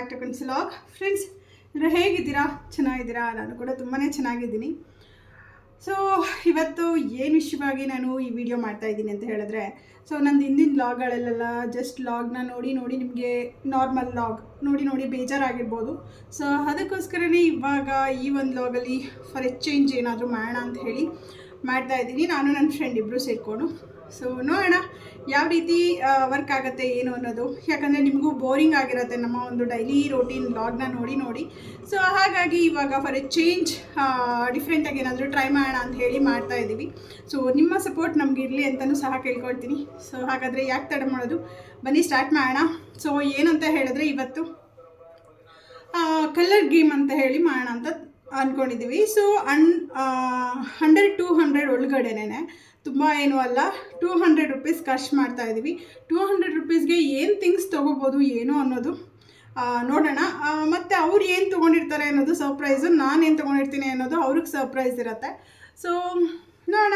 Back to ಕನ್ಸಲಾಗ್ friends ಎಲ್ಲರೂ ಹೇಗಿದ್ದೀರಾ? ಚೆನ್ನಾಗಿದ್ದೀರಾ? ನಾನು ಕೂಡ ತುಂಬಾ ಚೆನ್ನಾಗಿದ್ದೀನಿ. ಸೊ ಇವತ್ತು ಏನು ವಿಷಯವಾಗಿ ನಾನು ಈ ವಿಡಿಯೋ ಮಾಡ್ತಾ ಇದ್ದೀನಿ ಅಂತ ಹೇಳಿದ್ರೆ ಸೊ ನಂದು ಹಿಂದಿನ ಲಾಗ್ಗಳಲ್ಲೆಲ್ಲ ಜಸ್ಟ್ ಲಾಗ್ನ ನೋಡಿ ನೋಡಿ ನಿಮಗೆ ನಾರ್ಮಲ್ ಲಾಗ್ ನೋಡಿ ನೋಡಿ ಬೇಜಾರಾಗಿರ್ಬೋದು. ಸೊ ಅದಕ್ಕೋಸ್ಕರನೇ ಇವಾಗ ಈ ಒಂದು ಲಾಗಲ್ಲಿ ಫಾರ್ ಎಕ್ಸ್ಚೇಂಜ್ ಚೇಂಜ್ ಏನಾದರೂ ಮಾಡೋಣ ಅಂತ ಹೇಳಿ ಮಾಡ್ತಾ ಇದ್ದೀನಿ. ನಾನು ನನ್ನ ಫ್ರೆಂಡ್ ಇಬ್ಬರು ಸೇರಿಕೊಂಡು. ಸೊ ನೋಡೋಣ, ಯಾವ ರೀತಿ ವರ್ಕ್ ಆಗುತ್ತೆ ಏನು ಅನ್ನೋದು. ಯಾಕಂದರೆ ನಿಮಗೂ ಬೋರಿಂಗ್ ಆಗಿರುತ್ತೆ ನಮ್ಮ ಒಂದು ಡೈಲಿ ರೋಟೀನ್ ಲಾಗ್ನ ನೋಡಿ ನೋಡಿ. ಸೊ ಹಾಗಾಗಿ ಇವಾಗ ಫಾರ್ ಎ ಚೇಂಜ್ ಡಿಫ್ರೆಂಟಾಗಿ ಏನಾದರೂ ಟ್ರೈ ಮಾಡೋಣ ಅಂತ ಹೇಳಿ ಮಾಡ್ತಾ ಇದ್ದೀವಿ ಸೊ ನಿಮ್ಮ ಸಪೋರ್ಟ್ ನಮ್ಗೆ ಇರಲಿ ಅಂತಲೂ ಸಹ ಕೇಳ್ಕೊಳ್ತೀನಿ. ಸೊ ಹಾಗಾದರೆ ಯಾಕೆ ತಡ ಮಾಡೋದು? ಬನ್ನಿ ಸ್ಟಾರ್ಟ್ ಮಾಡೋಣ. ಸೊ ಏನಂತ ಹೇಳಿದ್ರೆ ಇವತ್ತು ಕಲರ್ ಗೇಮ್ ಅಂತ ಹೇಳಿ ಮಾಡೋಣ ಅಂತ ಅಂದ್ಕೊಂಡಿದ್ದೀವಿ so an hundred two hundred ಒಳಗಡೆನೇ ತುಂಬ ಏನೂ ಅಲ್ಲ ಟೂ ಹಂಡ್ರೆಡ್ ರುಪೀಸ್ ಖರ್ಚು ಮಾಡ್ತಾ ಇದ್ದೀವಿ ಟೂ ಹಂಡ್ರೆಡ್ ರುಪೀಸ್ಗೆ ಏನು ಥಿಂಗ್ಸ್ ತೊಗೋಬೋದು, ಏನು ಅನ್ನೋದು ನೋಡೋಣ. ಮತ್ತು ಅವ್ರು ಏನು ತೊಗೊಂಡಿರ್ತಾರೆ ಅನ್ನೋದು ಸರ್ಪ್ರೈಸು ನಾನೇನು ತೊಗೊಂಡಿರ್ತೀನಿ ಅನ್ನೋದು ಅವ್ರಿಗೆ ಸರ್ಪ್ರೈಸ್ ಇರುತ್ತೆ. ಸೊ ನೋಡೋಣ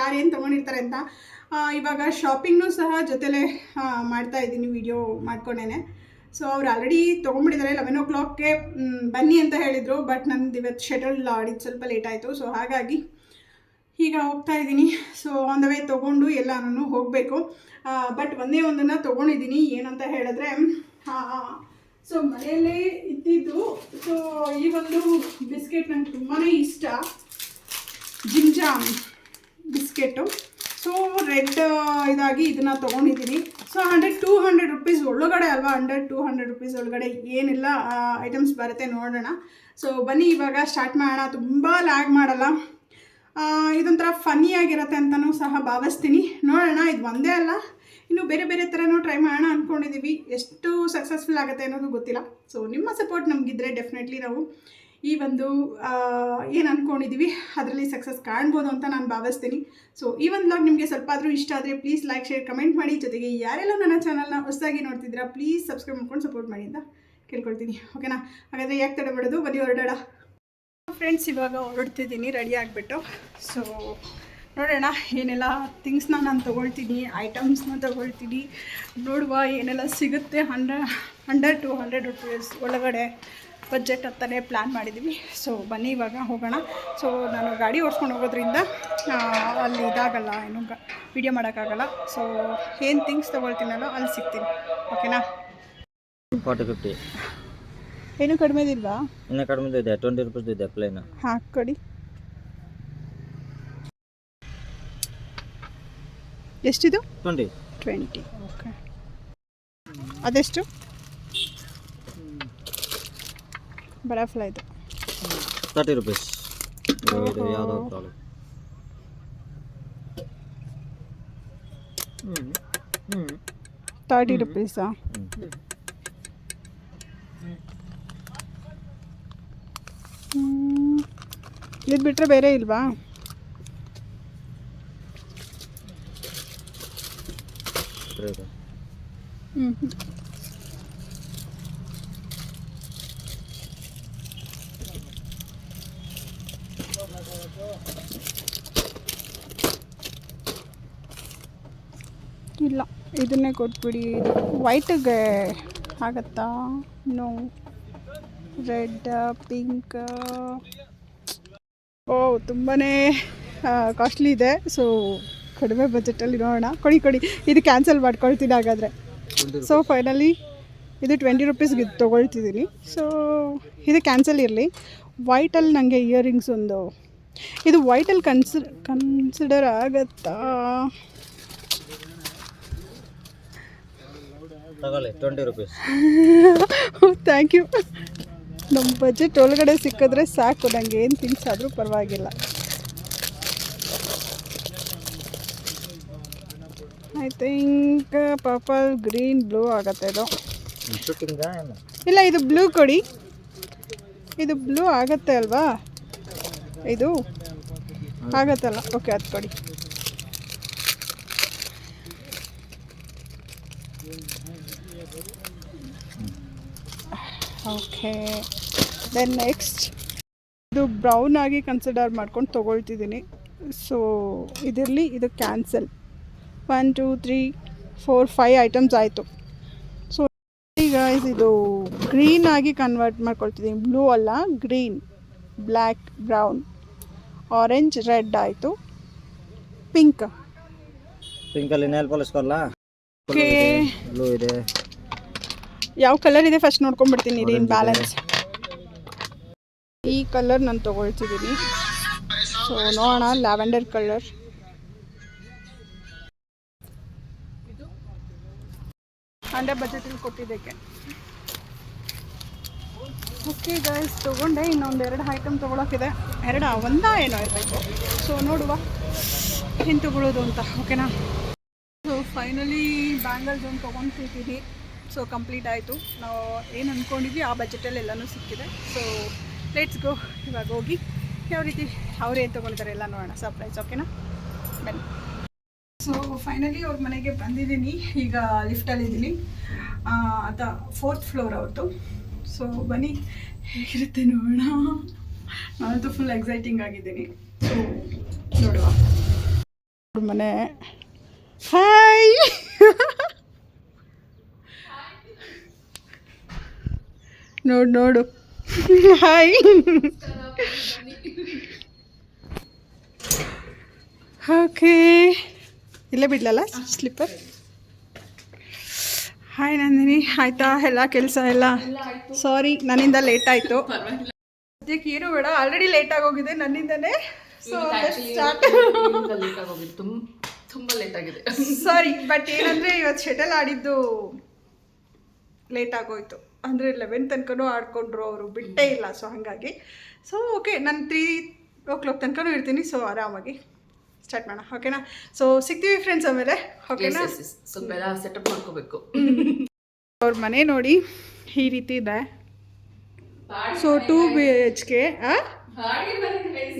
ಯಾರೇನು ತೊಗೊಂಡಿರ್ತಾರೆ ಅಂತ. ಇವಾಗ ಶಾಪಿಂಗ್ನೂ ಸಹ ಜೊತೆಲೇ ಮಾಡ್ತಾ ಇದ್ದೀನಿ ವಿಡಿಯೋ ಮಾಡ್ಕೊಂಡೇನೆ. ಸೊ ಅವ್ರು ಆಲ್ರೆಡಿ ತೊಗೊಂಡ್ಬಿಟ್ಟಿದ್ದಾರೆ ಲೆವೆನ್ ಓ ಕ್ಲಾಕ್ಗೆ ಬನ್ನಿ ಅಂತ ಹೇಳಿದರು ಬಟ್ ನಂದು ಇವತ್ತು ಶೆಡ್ಯೂಲ್ ಆಡಿದ್ದು ಸ್ವಲ್ಪ ಲೇಟ್ ಆಯಿತು. ಸೊ ಹಾಗಾಗಿ ಈಗ ಹೋಗ್ತಾ ಇದ್ದೀನಿ. ಸೊ ಆನ್ ದ ವೇ ತೊಗೊಂಡು ಎಲ್ಲನೂ ಹೋಗಬೇಕು. ಬಟ್ ಒಂದೇ ಒಂದನ್ನು ತೊಗೊಂಡಿದ್ದೀನಿ. ಏನಂತ ಹೇಳಿದ್ರೆ ಸೊ ಮನೆಯಲ್ಲೇ ಇದ್ದಿದ್ದು ಸೊ ಈ ಒಂದು ಬಿಸ್ಕೆಟ್ ನಂಗೆ ತುಂಬಾ ಇಷ್ಟ. Ginger biscuit. ಸೊ ರೆಡ್ ಇದಾಗಿ ಇದನ್ನು ತೊಗೊಂಡಿದ್ದೀನಿ. So hundred to hundred rupees ಒಳಗಡೆ ಅಲ್ವಾ? ಹಂಡ್ರೆಡ್ ಟೂ ಹಂಡ್ರೆಡ್ ರುಪೀಸ್ ಒಳಗಡೆ ಏನೆಲ್ಲ ಐಟಮ್ಸ್ ಬರುತ್ತೆ ನೋಡೋಣ. ಸೊ ಬನ್ನಿ ಇವಾಗ ಸ್ಟಾರ್ಟ್ ಮಾಡೋಣ. ತುಂಬ ಲ್ಯಾಗ್ ಮಾಡಲ್ಲ. ಇದೊಂಥರ ಫನ್ನಿ ಆಗಿರುತ್ತೆ ಅಂತಲೂ ಸಹ ಭಾವಿಸ್ತೀನಿ. ನೋಡೋಣ, ಇದು ಒಂದೇ ಅಲ್ಲ. ಇನ್ನು ಬೇರೆ ಬೇರೆ ಥರನೂ ಟ್ರೈ ಮಾಡೋಣ ಅಂದ್ಕೊಂಡಿದ್ದೀವಿ ಎಷ್ಟು ಸಕ್ಸಸ್ಫುಲ್ ಆಗುತ್ತೆ ಅನ್ನೋದು ಗೊತ್ತಿಲ್ಲ. ಸೊ ನಿಮ್ಮ ಸಪೋರ್ಟ್ ನಮಗಿದ್ರೆ ಡೆಫಿನೆಟ್ಲಿ ನಾವು ಈ ಒಂದು ಏನು ಅಂದ್ಕೊಂಡಿದ್ದೀವಿ ಅದರಲ್ಲಿ ಸಕ್ಸಸ್ ಕಾಣ್ಬೋದು ಅಂತ ನಾನು ಭಾವಿಸ್ತೀನಿ. ಸೊ ಈ ಒಂದು ಲಾಗ್ ನಿಮಗೆ ಸ್ವಲ್ಪ ಆದರೂ ಇಷ್ಟ ಆದರೆ ಪ್ಲೀಸ್ ಲೈಕ್ ಶೇರ್ ಕಮೆಂಟ್ ಮಾಡಿ. ಜೊತೆಗೆ ಯಾರೆಲ್ಲ ನನ್ನ ಚಾನಲ್ನ ಹೊಸದಾಗಿ ನೋಡ್ತಿದ್ದೀರಾ ಪ್ಲೀಸ್ ಸಬ್ಸ್ಕ್ರೈಬ್ ಮಾಡ್ಕೊಂಡು ಸಪೋರ್ಟ್ ಮಾಡಿ ಅಂತ ಕೇಳ್ಕೊಳ್ತೀನಿ. ಓಕೆನಾ ಹಾಗಾದರೆ ಯಾಕೆ ತಡ ಮಾಡೋದು? ಬನ್ನಿ ಹೊರಡೋಣ. ಫ್ರೆಂಡ್ಸ್ ಇವಾಗ ಹೊರಡ್ತಿದ್ದೀನಿ ರೆಡಿ ಆಗಿಬಿಟ್ಟು. ಸೊ ನೋಡೋಣ, ಏನೆಲ್ಲ ಥಿಂಗ್ಸ್ನ ನಾನು ತೊಗೊಳ್ತೀನಿ ಐಟಮ್ಸ್ನ ತೊಗೊಳ್ತೀನಿ. ನೋಡುವ ಏನೆಲ್ಲ ಸಿಗುತ್ತೆ ಹಂಡ್ರ ಹಂಡ್ರೆಡ್ ಟು ಹಂಡ್ರೆಡ್ ರುಪೀಸ್ ಒಳಗಡೆ ಬಜೆಟ್ ಅಂತಲೇ ಪ್ಲ್ಯಾನ್ ಮಾಡಿದ್ದೀವಿ ಸೊ ಬನ್ನಿ, ಇವಾಗ ಹೋಗೋಣ. ಸೊ ನಾನು ಗಾಡಿ ಓಡಿಸ್ಕೊಂಡು ಹೋಗೋದ್ರಿಂದ ಅಲ್ಲಿ ಇದಾಗಲ್ಲ, ಏನು ಗ ವಿಡಿಯೋ ಮಾಡೋಕ್ಕಾಗಲ್ಲ. ಸೊ ಏನು ಥಿಂಗ್ಸ್ ತೊಗೊಳ್ತೀನಲ್ಲೋ ಅಲ್ಲಿ ಸಿಗ್ತೀನಿ. ಓಕೆನಾ ಫಾರ್ಟಿ ಫಿಫ್ಟಿ ಏನು ಕಡಿಮೆದಿಲ್ವಾ? ಇನ್ನೂ ಕಡಿಮೆ ಇದೆ ಟ್ವೆಂಟಿ ರುಪೀಸ್ ಇದೆ ಪ್ಲೇನ್ ಹಾಕೊಡಿ ಎಷ್ಟಿದು? ಟ್ವೆಂಟಿ ಟ್ವೆಂಟಿ ಓಕೆ ಅದೆಷ್ಟು? ಬಟರ್ಫ್ಲೈ ಇದು. ತರ್ಟಿ ರುಪೀಸ್ ಯಾವುದೋ ಪ್ರಾಬ್ಲಮ್ ತರ್ಟಿ ರುಪೀಸಾ ಇದು ಬಿಟ್ಟರೆ ಬೇರೆ ಇಲ್ವಾ? ಹ್ಞೂ ಇಲ್ಲ ಇದನ್ನೇ ಕೊಟ್ಬಿಡಿ. ವೈಟಿಗೆ ಆಗತ್ತಾ? ನೋ ರೆಡ್ ಪಿಂಕ್ ಓ ತುಂಬಾ ಕಾಸ್ಟ್ಲಿ ಇದೆ. ಸೊ ಕಡಿಮೆ ಬಜೆಟಲ್ಲಿ ನೋಡೋಣ. ಕೊಡಿ ಕೊಡಿ. ಇದು ಕ್ಯಾನ್ಸಲ್ ಮಾಡ್ಕೊಳ್ತೀನಿ ಹಾಗಾದರೆ. ಸೊ ಫೈನಲಿ ಇದು ಟ್ವೆಂಟಿ ರುಪೀಸ್ಗೆ ತೊಗೊಳ್ತಿದ್ದೀನಿ. ಸೊ ಇದು ಕ್ಯಾನ್ಸಲ್ ಇರಲಿ. ವೈಟಲ್ಲಿ ನನಗೆ ಇಯರಿಂಗ್ಸ್ ಒಂದು. ಇದು ವೈಟಲ್ಲಿ ಕನ್ಸಿ ಕನ್ಸಿಡರ್ ಆಗತ್ತಾ? ತಗೊಳ್ಳಿ ಟ್ವೆಂಟಿ ರುಪೀಸ್ ಥ್ಯಾಂಕ್ ಯು ನಮ್ಮ ಬಜೆಟ್ ಒಳಗಡೆ ಸಿಕ್ಕಿದ್ರೆ ಸಾಕು ನನಗೆ ಏನು ತಿನ್ಸಾದರೂ ಆದರೂ ಪರವಾಗಿಲ್ಲ. I think purple green blue ಆಗತ್ತೆ ಇದು. ಇಲ್ಲ ಇದು ಬ್ಲೂ ಕೊಡಿ. ಇದು ಬ್ಲೂ ಆಗತ್ತೆ ಅಲ್ವಾ? ಇದು ಆಗತ್ತಲ್ಲ? ಓಕೆ ಅದು ಕೊಡಿ. ಓಕೆ ದೆನ್ ನೆಕ್ಸ್ಟ್ ಇದು ಬ್ರೌನ್ ಆಗಿ ಕನ್ಸಿಡರ್ ಮಾಡ್ಕೊಂಡು ತೊಗೊಳ್ತಿದ್ದೀನಿ ಸೊ ಇದಿರಲಿ ಇದು cancel one two three four five items ಆಯಿತು. ಸೊ ಈಗ ಇದು ಗ್ರೀನ್ ಆಗಿ ಕನ್ವರ್ಟ್ ಮಾಡ್ಕೊಳ್ತಿದ್ದೀನಿ ಬ್ಲೂ ಅಲ್ಲ green black brown orange red ಆಯಿತು. ಪಿಂಕ್ ಪಿಂಕಲ್ಲಿ ನೇಲ್ ಕೊಡ್ಲಾ? ಓಕೆ ಯಾವ ಕಲರ್ ಇದೆ ಫಸ್ಟ್ ನೋಡ್ಕೊಂಡ್ಬಿಡ್ತೀನಿ ರೀ ಇನ್ ಬ್ಯಾಲೆನ್ಸ್ ಈ ಕಲರ್ ನಾನು ತಗೊಳ್ತಿದ್ದೀನಿ ಸೊ ನೋಡೋಣ, ಲ್ಯಾವೆಂಡರ್ ಕಲರ್ ಅಂಡರ್ ಬಜೆಟಲ್ಲಿ ಕೊಟ್ಟಿದ್ದಕ್ಕೆ. ಓಕೆ ಗೈಸ್ ತೊಗೊಂಡೆ. ಇನ್ನೊಂದು ಎರಡು ಐಟಮ್ ತೊಗೊಳಕ್ಕಿದೆ. ಎರಡ, ಒಂದ, ಏನೋ ಇರಬೇಕು. ಸೊ ನೋಡುವ. ಏನು ತೊಗೊಳ್ಳೋದು ಅಂತ ಓಕೆನಾ ಸೊ ಫೈನಲಿ ಬ್ಯಾಂಗಲ್ಸ್ ಒಂದು ತೊಗೊಂತಿದ್ದೀನಿ ಸೊ ಕಂಪ್ಲೀಟ್ ಆಯಿತು. ನಾವು ಏನು ಅಂದ್ಕೊಂಡಿದ್ವಿ ಆ ಬಜೆಟಲ್ಲಿ ಎಲ್ಲನೂ ಸಿಕ್ಕಿದೆ. ಸೊ ಲೆಟ್ಸ್ ಗೋ ಇವಾಗ ಹೋಗಿ. ಯಾವ ರೀತಿ ಅವ್ರು ಏನು ತೊಗೊಂಡಿದ್ದಾರೆ ಎಲ್ಲ ನೋಡೋಣ. ಸರ್ಪ್ರೈಸ್ ಓಕೆನಾ ಬನ್ನಿ. ಸೊ ಫೈನಲಿ ಅವ್ರ ಮನೆಗೆ ಬಂದಿದ್ದೀನಿ. ಈಗ ಲಿಫ್ಟಲ್ಲಿದ್ದೀನಿ ಅಥ ಫೋರ್ತ್ ಫ್ಲೋರ್ ಅವ್ರದ್ದು ಸೊ ಬನ್ನಿ. ಹೇಗಿರುತ್ತೆ ನೋಡೋಣ. ನಾನಂತೂ ಫುಲ್ ಎಕ್ಸೈಟಿಂಗ್ ಆಗಿದ್ದೀನಿ. ಸೊ ನೋಡುವ. ಅವ್ರ ಮನೆ. ಹಾಯ್ ನೋಡು ನೋಡು. ಹಾಯ್ ಓಕೆ ಇಲ್ಲೇ ಬಿಡ್ಲಲ್ಲ? Slipper hi Nandini. ಆಯ್ತಾ? ಎಲ್ಲ ಕೆಲಸ ಎಲ್ಲ? ಸಾರಿ ನನ್ನಿಂದ ಲೇಟ್ ಆಯಿತು. ಸದ್ಯಕ್ಕೆ ಏನು ಬೇಡ. ಆಲ್ರೆಡಿ ಲೇಟ್ ಆಗೋಗಿದೆ ನನ್ನಿಂದನೇ. ಸೊ ಸ್ಟಾರ್ಟ್ ತುಂಬ ಲೇಟ್ ಆಗಿದೆ. ಸಾರಿ ಬಟ್ ಏನಂದ್ರೆ ಇವತ್ತು ಶಟಲ್ ಆಡಿದ್ದು ಲೇಟ್ ಆಗೋಯ್ತು. ಅಂದರೆ ಲೆವೆನ್ ತನಕನೂ ಆಡ್ಕೊಂಡ್ರು ಅವರು ಬಿಟ್ಟೇ ಇಲ್ಲ. ಸೊ ಹಾಗಾಗಿ. ಸೊ ಓಕೆ ನಾನು ತ್ರೀ ಓ ಕ್ಲಾಕ್ ತನಕನೂ ಇರ್ತೀನಿ. ಸೊ ಆರಾಮಾಗಿ ಸ್ಟಾರ್ಟ್ ಮಾಡೋಣ. ಓಕೆನಾ ಸೊ ಸಿಗ್ತೀವಿ ಫ್ರೆಂಡ್ಸ್ ಆಮೇಲೆ. ಓಕೆನಾ ಸ್ವಲ್ಪ ಎಲ್ಲ ಸೆಟಪ್ ಮಾಡ್ಕೋಬೇಕು. ಅವ್ರ ಮನೆ ನೋಡಿ ಈ ರೀತಿ ಇದೆ. So two B H K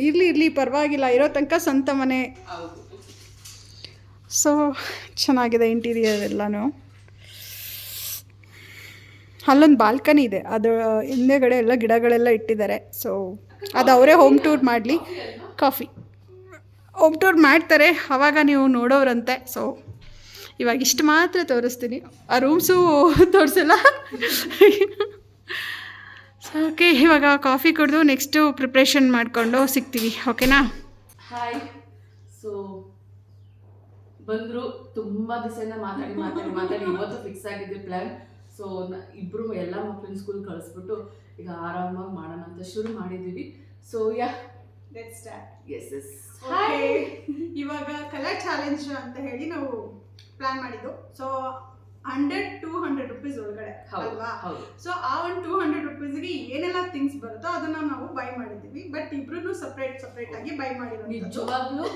ಇರಲಿ ಇರಲಿ ಪರವಾಗಿಲ್ಲ. ಇರೋ ತನಕ ಸ್ವಂತ ಮನೆ. ಸೊ ಚೆನ್ನಾಗಿದೆ ಇಂಟೀರಿಯರ್ ಎಲ್ಲನೂ. ಅಲ್ಲೊಂದು ಬಾಲ್ಕನಿ ಇದೆ. ಅದು ಹಿಂದೆಗಡೆ ಎಲ್ಲ ಗಿಡಗಳೆಲ್ಲ ಇಟ್ಟಿದ್ದಾರೆ. ಸೊ ಅದು ಅವರೇ ಹೋಮ್ ಟೂರ್ ಮಾಡಲಿ. ಕಾಫಿ. ಹೋಮ್ ಟೂರ್ ಮಾಡ್ತಾರೆ. ಆವಾಗ ನೀವು ನೋಡೋರಂತೆ ಸೊ ಇವಾಗ ಇಷ್ಟು ಮಾತ್ರ ತೋರಿಸ್ತೀನಿ. ಆ ರೂಮ್ಸು ತೋರಿಸಲ್ಲ? ಸೊ ಓಕೆ ಇವಾಗ ಕಾಫಿ ಕುಡಿದು ನೆಕ್ಸ್ಟು ಪ್ರಿಪ್ರೇಷನ್ ಮಾಡಿಕೊಂಡು ಸಿಗ್ತೀವಿ. ಓಕೆನಾ ಹಾಯ್ ಸೊ ಬಂದರು ತುಂಬ ದಿವಸದಿಂದ ಮಾತಾಡಿ ಮಾತಾಡಿ ಮಾತಾಡಿ. ಇವತ್ತು ಫಿಕ್ಸ್ ಆಗಿದೆ ಪ್ಲಾನ್ ಸೊ ಇಬ್ರು ಎಲ್ಲ ಮಕ್ಕಳನ್ನ ಸ್ಕೂಲ್ ಕಳಿಸ್ಬಿಟ್ಟು ಈಗ ಆರಾಮಾಗಿ ಮಾಡೋಣ ಅಂತ ಶುರು ಮಾಡಿದ್ದೀವಿ. ಸೊ ಯಾ ಎಸ್ ಎಸ್ ಇವಾಗ ಕಲರ್ ಚಾಲೆಂಜ್ ಅಂತ ಹೇಳಿ ನಾವು ಪ್ಲಾನ್ ಮಾಡಿದ್ದು. So hundred to hundred rupees ಒಳಗಡೆ ಅಲ್ವಾ? ಸೊ ಆ ಒಂದು ಟೂ ಹಂಡ್ರೆಡ್ ರುಪೀಸ್ಗೆ ಏನೆಲ್ಲ ಥಿಂಗ್ಸ್ ಬರುತ್ತೋ ಅದನ್ನ ನಾವು ಬೈ ಮಾಡಿದ್ದೀವಿ. ಬಟ್ ಇಬ್ರು ಸಪ್ರೇಟ್ ಸಪ್ರೇಟ್ ಆಗಿ ಬೈ ಮಾಡಿರೋ ನಿಜವಾಗ್ಲೂ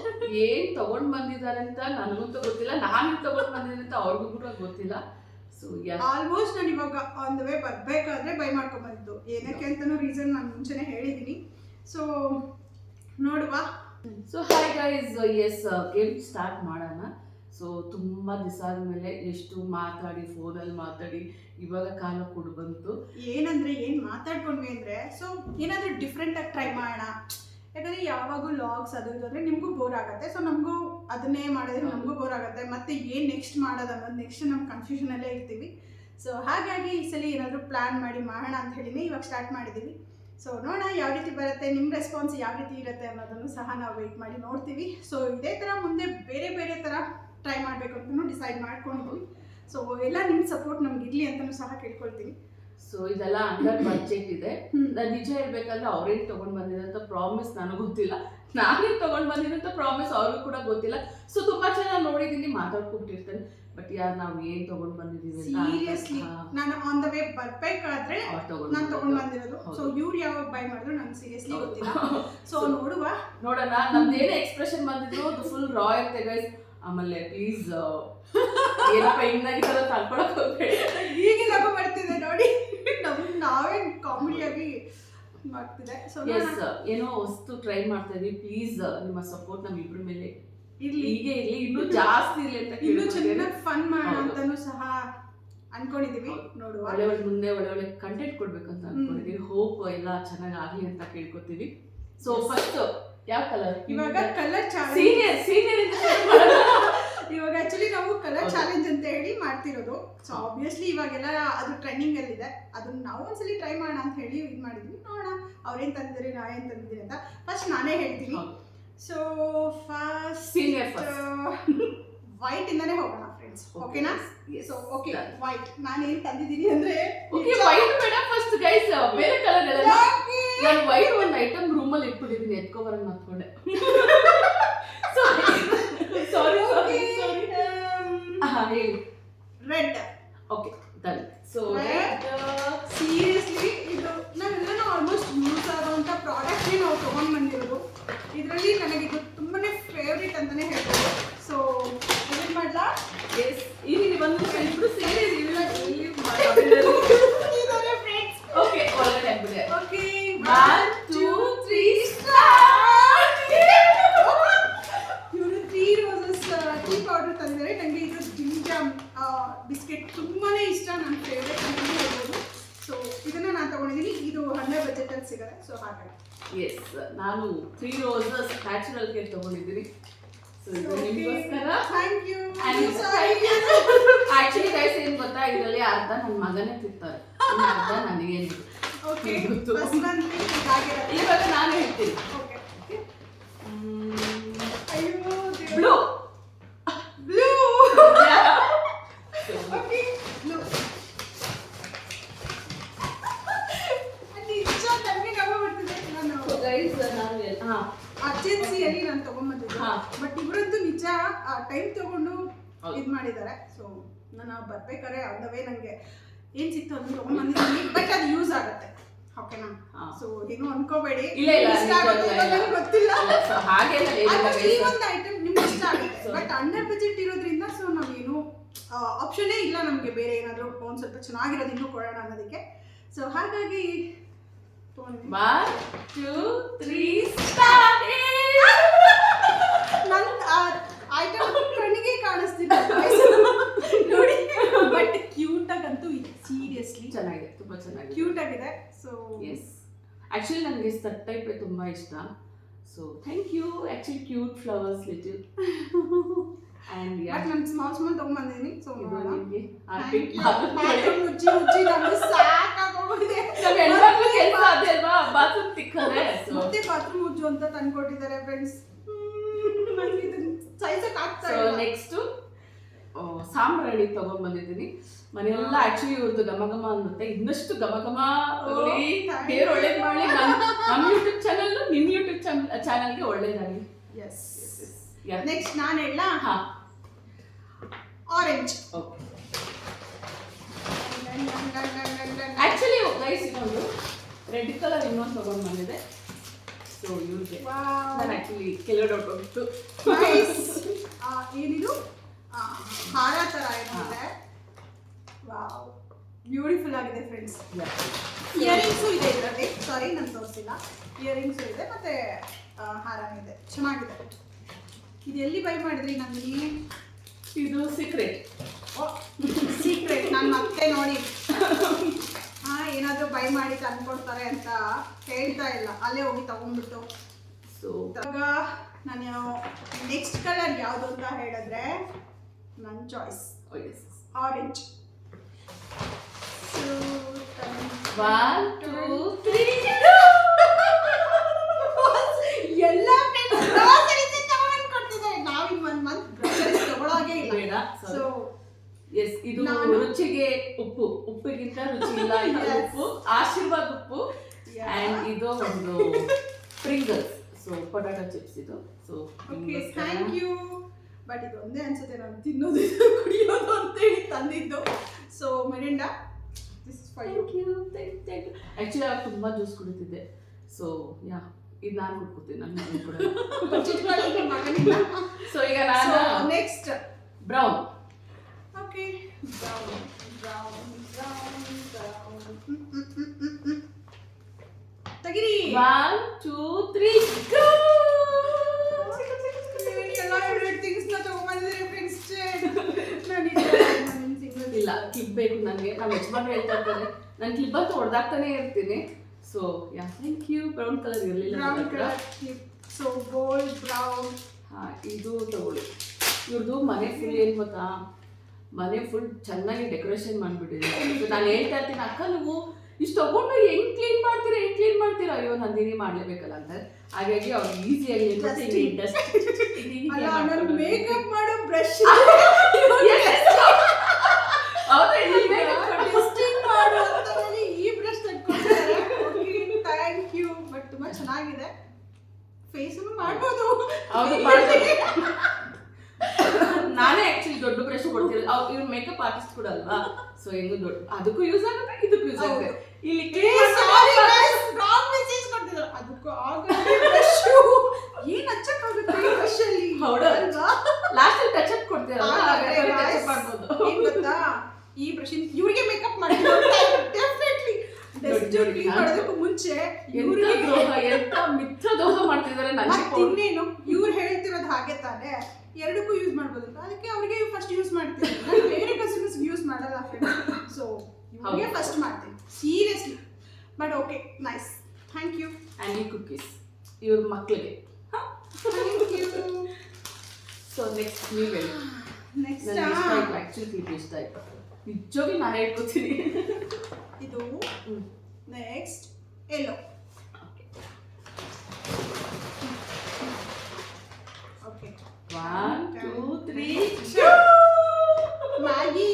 ಏನ್ ತಗೊಂಡ್ ಬಂದಿದ್ದಾರೆ ಅಂತ ನನಗಂತೂ ಗೊತ್ತಿಲ್ಲ. ನಾನು ತಗೊಂಡ್ ಬಂದಿದ್ದೀನಿ ಅಂತ ಅವ್ರಿಗೂ ಕೂಡ ಗೊತ್ತಿಲ್ಲ. ಸೊ ಆಲ್ಮೋಸ್ಟ್ ನಾನು ಇವಾಗ ಆನ್ ದ ವೇ ಬರಬೇಕಾದ್ರೆ ಬೈ ಮಾಡ್ಕೊಂಡು ಬಂದಿದ್ದು ಏನಕ್ಕೆ ಅಂತಲೂ ರೀಸನ್ ನಾನು ಮುಂಚೆನೆ ಹೇಳಿದ್ದೀನಿ ಸೊ ನೋಡುವ. So hi guys yes game start ಮಾಡೋಣ. ಸೊ ತುಂಬ ದಿವಸ ಆದಮೇಲೆ ಎಷ್ಟು ಮಾತಾಡಿ ಫೋನಲ್ಲಿ ಮಾತಾಡಿ ಇವಾಗ ಕಾಲ ಕೂಡ ಬಂತು. ಏನಂದ್ರೆ ಏನು ಮಾತಾಡ್ಕೊಂಡ್ವಿ ಅಂದರೆ ಸೊ ಏನಾದರೂ ಡಿಫ್ರೆಂಟಾಗಿ ಟ್ರೈ ಮಾಡೋಣ. ಯಾಕಂದ್ರೆ ಯಾವಾಗೂ ಲಾಗ್ಸ್ ಅದು ಇದು ಅಂದ್ರೆ ನಿಮಗೂ ಬೋರ್ ಆಗುತ್ತೆ. ಸೊ ನಮಗೂ ಅದನ್ನೇ ಮಾಡಿದ್ರೆ ನಮಗೂ ಬೋರ್ ಆಗುತ್ತೆ. ಮತ್ತೆ ಏನ್ ನೆಕ್ಸ್ಟ್ ಮಾಡೋದು ಅನ್ನೋದು ನೆಕ್ಸ್ಟ್ ನಮ್ಮ ಕನ್ಫ್ಯೂಷನ್ ಅಲ್ಲೇ ಇರ್ತೀವಿ. ಸೊ ಹಾಗಾಗಿ ಈ ಸಲ ಏನಾದರೂ ಪ್ಲಾನ್ ಮಾಡಿ ಮಾಡೋಣ ಅಂತ ಹೇಳಿನೇ ಇವಾಗ ಸ್ಟಾರ್ಟ್ ಮಾಡಿದ್ದೀವಿ. ಸೊ ನೋಡೋಣ ಯಾವ ರೀತಿ ಬರುತ್ತೆ ನಿಮ್ಮ ರೆಸ್ಪಾನ್ಸ್ ಯಾವ ರೀತಿ ಇರುತ್ತೆ ಅನ್ನೋದನ್ನು ಸಹ ನಾವು ವೆಯ್ಟ್ ಮಾಡಿ ನೋಡ್ತೀವಿ. ಸೊ ಇದೇ ಥರ ಮುಂದೆ ಬೇರೆ ಬೇರೆ ಥರ ಟ್ರೈ ಮಾಡಬೇಕು ಅಂತಲೂ ಡಿಸೈಡ್ ಮಾಡ್ಕೊಂಡಿದ್ವಿ ಸೊ ಎಲ್ಲ ನಿಮ್ಮ ಸಪೋರ್ಟ್ ನಮ್ಗೆ ಇರಲಿ ಅಂತಲೂ ಸಹ ಕೇಳ್ಕೊಳ್ತೀನಿ ಸೊ ಇದೆಲ್ಲ ಅಂಡರ್ ಬಜೆಟ್ ಇದೆ. ನಾನು ನಿಜ ಹೇಳ್ಬೇಕಂದ್ರೆ ಅವ್ರೇನು ತಗೊಂಡ್ ಬಂದಿರಂತ ಪ್ರಾಮಿಸ್ ನನಗೆ ಗೊತ್ತಿಲ್ಲ. ನಾನೇನ್ ತಗೊಂಡ್ ಬಂದಿರಂತ ಪ್ರಾಮಿಸ್ ಅವ್ರಿಗೂ ಕೂಡ ಗೊತ್ತಿಲ್ಲ. ಸೊ ತುಂಬಾ ಜನ ನೋಡಿದೀನಿ ಮಾತಾಡ್ಕೊಟ್ಟಿರ್ತಾರೆ. ಬಟ್ ಯಾರು ನಾವು ಏನ್ ತಗೊಂಡ್ ಬಂದಿದೀವಿ ಸೀರಿಯಸ್ಲಿ ನಾನು ಆನ್ ದ ವೇ ಬರ್ಬೇಕಾದ್ರೆ ನಾನು ತಗೊಂಡ್. ಬಂದಿರೋದು. ಸೊ ಇವ್ರು ಯಾವಾಗ ಬೈ ಮಾಡಿದ್ರು ನಂಗೆ ಸೀರಿಯಸ್ಲಿ ಗೊತ್ತಿಲ್ಲ. ಸೊ ನೋಡುವ. ನೋಡೋಣ. ನಮ್ದು ಏನೇ ಎಕ್ಸ್ಪ್ರೆಷನ್ ಬಂದಿದ್ರು ಅದು ಫುಲ್ ರಾ ಇರುತ್ತೆ ಗೈಸ್ ಆಮೇಲೆ ಪ್ಲೀಸ್ ಏನಪ್ಪ ಹಿಂಗಾಗಿ ತಡ್ಕೊಳಕ್ ಹೋಗ್ಬೇಡಿ. ಹೀಗೆ ನಗು ಬರ್ತಿದೆ ನೋಡಿ. ಮಾಡ್ತಿದೆ ಸೊ ಎಸ್ ಏನೋ ವಸ್ತು ಟ್ರೈ ಮಾಡ್ತಾ ಇದೀವಿ ಪ್ಲೀಸ್ ನಿಮ್ಮ ಸಪೋರ್ಟ್ ನಮ್ ಇಬ್ರ ಮೇಲೆ ಇರ್ಲಿ ಹೀಗೆ ಇರ್ಲಿ ಇನ್ನೂ ಜಾಸ್ತಿ ಇರ್ಲಿ ಅಂತ ಇನ್ನೂ ಚೆನ್ನಾಗಿ ಫನ್ ಹೌದು. ಸಹ ಅನ್ಕೊಂಡಿದೀವಿ. ನೋಡುವ. ಒಳ್ಳೆ ಒಳ್ಳೆ ಮುಂದೆ ಒಳ್ಳೆ ಒಳ್ಳೆ ಕಂಟೆಂಟ್ ಕೊಡ್ಬೇಕಂತ ಅನ್ಕೊಂಡಿದೀವಿ. ಹೋಪ್ ಎಲ್ಲ ಚೆನ್ನಾಗಿ ಆಗ್ಲಿ ಅಂತ ಕೇಳ್ಕೊತೀವಿ. ಸೊ ಫಸ್ಟ್ ಯಾವ ಕಲರ್ ಇವಾಗ ಕಲರ್ ಸೀನಿಯರ್ ಸೀನಿಯರ್ ಇವಾಗ ಆಕ್ಚುಲಿ ನಾವು ಕಲರ್. ಚಾಲೆಂಜ್ ಅಂತ ಹೇಳಿ ಮಾಡ್ತಿರೋದು ಸೊ ಆಬ್ವಿಯಸ್ಲಿ ಇವಾಗೆಲ್ಲ ಅದು ಟ್ರೆಂಡಿಂಗ್ ಅಲ್ಲಿ ಇದೆ ಅದನ್ನ ನಾವು ಒಂದ್ಸಲಿ ಟ್ರೈ ಮಾಡೋಣ ಅಂತ ಹೇಳಿ ಇದು ಮಾಡಿದ್ವಿ ನೋಡೋಣ ಅವ್ರೇನ್ ತಂದಿದ್ದಾರೆ ನಾ ಏನ್ ತಂದಿದ್ದೀನಿ ಅಂತ ಫಸ್ಟ್ ನಾನೇ ಹೇಳ್ತೀನಿ. So first. ವೈಟ್ ಇಂದಾನೆ ಹೋಗೋಣ ಫ್ರೆಂಡ್ಸ್. ಓಕೆನಾ. So okay. ವೈಟ್ ನಾನು ಏನ್ ತಂದಿದ್ದೀನಿ ಅಂದ್ರೆ ಓಕೆ ವೈಟ್ ಬೇಡ ಫಸ್ಟ್ ಗೈಸ್ ಬೇರೆ ಕಲರ್ ಎಲ್ಲ ಯಾಕೆ? ನಾನು ವೈಟ್ ಒಂದು ಐಟಮ್ ರೂಮಲ್ಲಿ ಇಟ್ಬಿಟ್ಟಿದ್ದೀನಿ ಎತ್ಕೊ ಬರೋಣ ಮತ್ಕೊಂಡೆ ಸಾರಿ ಸಾರಿ Okay, ಸಾರಿ um, ಹಾ ಹೇಳಿ red okay done so Red. Seriously blue blue okay blue ನಿಜ ನನಗೆ ನಗು ಬರ್ತಿದೆ ನಾನು ಗೈಸ್ ನಾನು ಹಾ ಅರ್ಜೆನ್ಸಿಯಲ್ಲಿ ನಾನು ತಗೊಂಡ್ಬಂದಿದ್ದೆ ಹಾ. ಬಟ್ ಇವರದ್ದು ನಿಜ ಆ ಟೈಮ್ ತಗೊಂಡು ಹೌದು. ಇದು ಮಾಡಿದ್ದಾರೆ. ಸೊ ನಾನು ಬರ್ಬೇಕಾದ್ರೆ ಅಂದವೇ ನನಗೆ ಏನ್ ಸಿಕ್ತು ಅದನ್ನ ತಗೊಂಡ್ಬಂದಿದ್ದೀನಿ ಬಟ್ ಅದು ಯೂಸ್ ಆಗುತ್ತೆ. ಓಕೆನಾ ಹಾ. ಸೊ ಏನು ಅನ್ಕೋಬೇಡಿ. ಇಲ್ಲ ಇಲ್ಲ ಇಷ್ಟ ಆಗುತ್ತೋ ಇಲ್ವೋ ಇಲ್ಲ. ನಂಗ್ ಗೊತ್ತಿಲ್ಲ. so ಹಾಗೇನಿಲ್ಲ, ಏನಿಲ್ಲ Almost ಈ guys. ಒಂದು ಐಟಮ್ ನಿಮ್ಗೆ ಇಷ್ಟ ಆಗುತ್ತೆ. ಬಟ್ ಅಂಡರ್ ಬಜೆಟ್ ಇರೋದ್ರಿಂದ ಸೊ ನಾವೇನು ಆಪ್ಷನ್ನೇ ಇಲ್ಲ ನಮಗೆ ಬೇರೆ ಏನಾದರೂ ಫೋನ್ ಸ್ವಲ್ಪ ಚೆನ್ನಾಗಿರೋದು ಇನ್ನೂ ಕೊಡೋಣ ಅನ್ನೋದಕ್ಕೆ. ಸೊ ಹಾಗಾಗಿ ತಗೊಂಡಿದ್ದೀನಿ. ಒನ್ ಟೂ ತ್ರೀ ಸ್ಟಾರ್ಟ್ ನನ್ ಐಟಮ್ ಕಣ್ಣಿಗೆ ಕಾಣಿಸ್ತಿಲ್ಲ ನೋಡಿ ಬಟ್ ಕ್ಯೂಟ್ ಆಗಂತೂ ಸೀರಿಯಸ್ಲಿ ಚೆನ್ನಾಗಿದೆ ತುಂಬಾ ಚೆನ್ನಾಗಿದೆ. ಕ್ಯೂಟ್ ಆಗಿದೆ ಸೊ ಎಸ್ ಆಕ್ಚುಲಿ ನನಗೆ ಸಟ್ ಟೈಪ್ ತುಂಬಾ ಇಷ್ಟ. So thank you actually cute flowers little and but ನಾನು ಸ್ಮಾಲ್ ಸ್ಮಾಲ್ ತಗೊಂಡ್ಬಂದಿದ್ದೀನಿ ಸೊ ಇದು ನಿಮಗೆ Thank you. ಬಾತ್ರೂಮ್ ಮುಚ್ಚಿ ಮುಚ್ಚಿ ನಮ್ಗೆ ಸಾಕಾಗೋಗಿದೆ ಹೆಣ್ಮಕ್ಳು ಕೆಲಸ ಅದೇ ಅಲ್ವಾ ಬಾತ್ರೂಮ್ ತಿಕ್ಕದೆ ಸೊ ಮತ್ತೆ ಬಾತ್ರೂಮ್ ಮುಚ್ಚು ಅಂತ ತಂದ್ಕೊಟ್ಟಿದ್ದಾರೆ ಫ್ರೆಂಡ್ಸ್ ನನಗೆ ಇದನ್ನ ಸಹಿಸಕ್ ಆಗ್ತಾ ಸೊ ಇಲ್ಲ ನೆಕ್ಸ್ಟ್ ಸಾಂಬ್ರಾಣಿ ತಗೊಂಡ್ ಬಂದಿದ್ದೀನಿ. ಮನೆಯೆಲ್ಲ ಆಕ್ಚುಲಿ ಇವ್ರದ್ದು ಘಮ ಘಮ ಅನ್ನುತ್ತೆ ಇನ್ನಷ್ಟು ಘಮ ಘಮ ದೇವ್ರು. ಒಳ್ಳೇದ್ ನಮ್ಮ ಯೂಟ್ಯೂಬ್ ಚಾನಲ್ ನಿಮ್ ಯೂಟ್ಯೂಬ್ ಚಾನಲ್ಗೆ ಒಳ್ಳೇದಾಗಿ ಎಸ್ ನೆಕ್ಸ್ಟ್ ನಾನು ಹೇಳ ಹಾ. ಆರೆಂಜ್ ಓಕೆ ಆಕ್ಚುಲಿ ಗೈಸ್ ಇನ್ನೊಂದು ರೆಡ್ ಕಲರ್ ಇನ್ನೊಂದು ತಗೊಂಡ್ ಬಂದಿದೆ. ಸೊ ಇವ್ರಿಗೆ. ನಾನು ಆಕ್ಚುಲಿ ಕೆಲವು ಡೌಟ್ ಹೋಗಿತ್ತು ಏನಿದು? ಹಾರ ತರ ಏನಿದೆ. ವಾವ್. ಬ್ಯೂಟಿಫುಲ್ ಆಗಿದೆ ಫ್ರೆಂಡ್ಸ್ ಇಯರಿಂಗ್ಸು ಇದೆ ಇದರಲ್ಲಿ. ಸಾರಿ ನಾನು ತೋರಿಸಿಲ್ಲ. ಇಯರಿಂಗ್ಸು ಇದೆ ಮತ್ತೆ ಹಾರನೂ ಇದೆ. ಚೆನ್ನಾಗಿದೆ. ಇದು ಎಲ್ಲಿ ಬೈ ಮಾಡಿದ್ರಿ ನಂದಿನಿ? ಇದು ಸೀಕ್ರೆಟ್ ಓ ಸೀಕ್ರೆಟ್ ನಾನು ಮತ್ತೆ ನೋಡಿ. ಹಾಂ ಏನಾದರೂ ಬೈ ಮಾಡಿ ತಂದ್ಕೊಡ್ತಾರೆ ಅಂತ ಹೇಳ್ತಾ ಇಲ್ಲ. ಅಲ್ಲೇ ಹೋಗಿ ತಗೊಂಡ್ಬಿಟ್ಟು. ಸೊ ಇವಾಗ ನಾನು ನೆಕ್ಸ್ಟ್ ಕಲರ್ ಯಾವುದು ಅಂತ ಹೇಳಿದ್ರೆ ನನ್ನ choice orange one two three ಎಲ್ಲ ನಾವಿನ್ ಒನ್ ಮಂತ್ ಗ್ರೋಸರೀಸ್ ತಗೊಳಾಗೆ ಬೇಡ ಸೊ ಎಸ್ ಇದು ರುಚಿಗೆ ಉಪ್ಪು. ಉಪ್ಪಿಗಿಂತ ರುಚಿ ಇಲ್ಲ. ಉಪ್ಪು. ಆಶೀರ್ವಾದ ಉಪ್ಪು. ಅಂಡ್ ಇದು ಒಂದು ಪ್ರಿಂಗಲ್ಸ್ ಸೊ ಪೊಟಾಟೋ ಚಿಪ್ಸ್ ಇದು. So okay thank you but ಇದು ಒಂದೇ ಅನ್ಸುತ್ತೆ ನಾನು ತಿನ್ನೋದು ಕುಡಿಯೋದು ಅಂತ ಹೇಳಿ ತಂದಿದ್ದು. So Mirinda this is you actually ತುಂಬ ಜ್ಯೂಸ್ ಕುಡಿತಿದ್ದೆ. ಸೊ ಯಾ ಇದು ನಾನು ಕುಡ್ಕೋತೀನಿ ನಾನು ಕೂಡ. ಸೊ ಈಗ ನಾನು next brown okay brown brown brown brown ತೆಗಿರಿ ಒನ್ ಟೂ ತ್ರೀ ಎಲ್ಲ ಇಲ್ಲ ಕ್ಲಿಪ್ ಬೇಕು ನನಗೆ ನಮ್ಮ ಯಜಮಾನ್ರು ಹೇಳ್ತಾ ಇರ್ತಾರೆ. ನಾನು ಕ್ಲಿಪ್ ಅಂತ ಹೊಡೆದಾಗ್ತಾನೆ ಇರ್ತೀನಿ. So yeah thank you brown colour ಇರಲಿಲ್ಲ brown colour so gold brown ಹಾಂ ಇದು ತಗೊಳ್ಳಿ. ಇವ್ರದ್ದು ಮನೆ ಫುಲ್ ಏನು ಗೊತ್ತಾ? ಮನೆ ಫುಲ್ ಚೆನ್ನಾಗಿ ಡೆಕೋರೇಷನ್ ಮಾಡ್ಬಿಟ್ಟಿದೆ. ನಾನು ಹೇಳ್ತಾ ಇರ್ತೀನಿ ಅಕ್ಕ ನೀವು ಇಷ್ಟು ತಗೊಂಡು ಹೆಂಗ್ ಕ್ಲೀನ್ ಮಾಡ್ತೀರಾ ಹೆಂಗ್ ಕ್ಲೀನ್ ಮಾಡ್ತೀರಾ? ಅಯ್ಯೋ ನಂದಿನಿ ಮಾಡ್ಲೇಬೇಕಲ್ಲ ಅಂತ. ಹಾಗಾಗಿ ಅವ್ರು ಈಸಿಯಾಗಿ ಮೇಕಪ್ ಮಾಡೋ ಬ್ರಷ್ ಹೌದಾ ಇಲ್ಲಿ makeup ಮಾಡಿ- ಟೆಸ್ಟಿಂಗ್ ಮಾಡು ಅಂತ ಹೇಳಿ ಈ ಬ್ರಷ್ ಥ್ಯಾಂಕ್ ಯು ಬಟ್ ತುಂಬಾ ಚೆನ್ನಾಗಿದೆ. ಫೇಸನ್ನು ಮಾಡ್ಬೋದು. ನಾನೇ ಆಕ್ಚುಲಿ ದೊಡ್ಡ ಬ್ರಷ್ ಕೊಡ್ತಿರಲ್ಲ ಅವ್ರು ಇವ್ರು ಮೇಕಪ್ ಆರ್ಟಿಸ್ಟ್ ಕೂಡ ಅಲ್ವಾ? ಸೊ ಹೆಂಗು ದೊಡ್ಡ ಅದಕ್ಕೂ ಯೂಸ್ ಆಗುತ್ತೆ ಇದಕ್ಕೂ ಯೂಸ್ ಆಗುತ್ತೆ. ಇಲ್ಲಿ ರಾಂಗ್ ಮೆಸೇಜ್ ಕೊಡ್ತಿದ್ರು ಅದಕ್ಕೂ ಆಗಲ್ಲ ಬ್ರಷ್ ಏನ್ ಹಚ್ಚಕ್ಕಾಗುತ್ತೆ ಈ ಬ್ರಷ್ ಅಲ್ಲಿ? ಹೌದಾ? ಅಲ್ವಾ? ಲಾಸ್ಟ್ ಅಲ್ಲಿ ಟಚ್ ಅಪ್ ಕೊಡ್ತೀರಲ್ಲ ಮಾಡ್ಬೋದು. ಗೊತ್ತಾ? ಈ ಪ್ರಶ್ನೆ ಇವರಿಗೆ ಮೇಕಪ್ ಡೆಫಿನೆಟ್ಲಿ ಕ್ಲೀನ್ ಮಾಡೋದಕ್ಕೂ ಮುಂಚೆ ಇವ್ರಿಗೆ ದ್ರೋಹ ಎಂತ ಮಿತ್ರ ದ್ರೋಹ ಮಾಡ್ತಿದ್ದಾರೆ ನನಗೆ ಮತ್ತೆ ಇನ್ನೇನು ಇವ್ರು ಹೇಳ್ತಿರೋದು ಹಾಗೆ ತಾನೆ. ಎರಡಕ್ಕೂ ಯೂಸ್ ಮಾಡ್ಬೋದು. ಅದಕ್ಕೆ ಅವ್ರಿಗೆ ಫಸ್ಟ್ ಯೂಸ್ ಮಾಡ್ತೀನಿ. ನಾನು ಬೇರೆ ಕಸ್ಟಮರ್ಸ್ ಯೂಸ್ ಮಾಡಲ್ಲ ಸೊ ಇವ್ರಿಗೆ. ಫಸ್ಟ್ ಮಾಡ್ತೀನಿ. Seriously but okay nice thank you and ಈ ಕುಕ್ಕೀಸ್ ಇವ್ರ ಮಕ್ಕಳಿಗೆ ಥ್ಯಾಂಕ್ ಯು ಸೊ ನೆಕ್ಸ್ಟ್ ನೀವು ಹೇಳಿ. ನೆಕ್ಸ್ಟ್ ಆಕ್ಚುಲಿ ಆ್ಯಕ್ಚುಲಿ ಇಷ್ಟ ಆಯ್ತು. ನಿಜವಾಗಿ ನಾನು ಹೇಳ್ಕೊತೀನಿ. ಇದು next yellow okay one two three Maggi.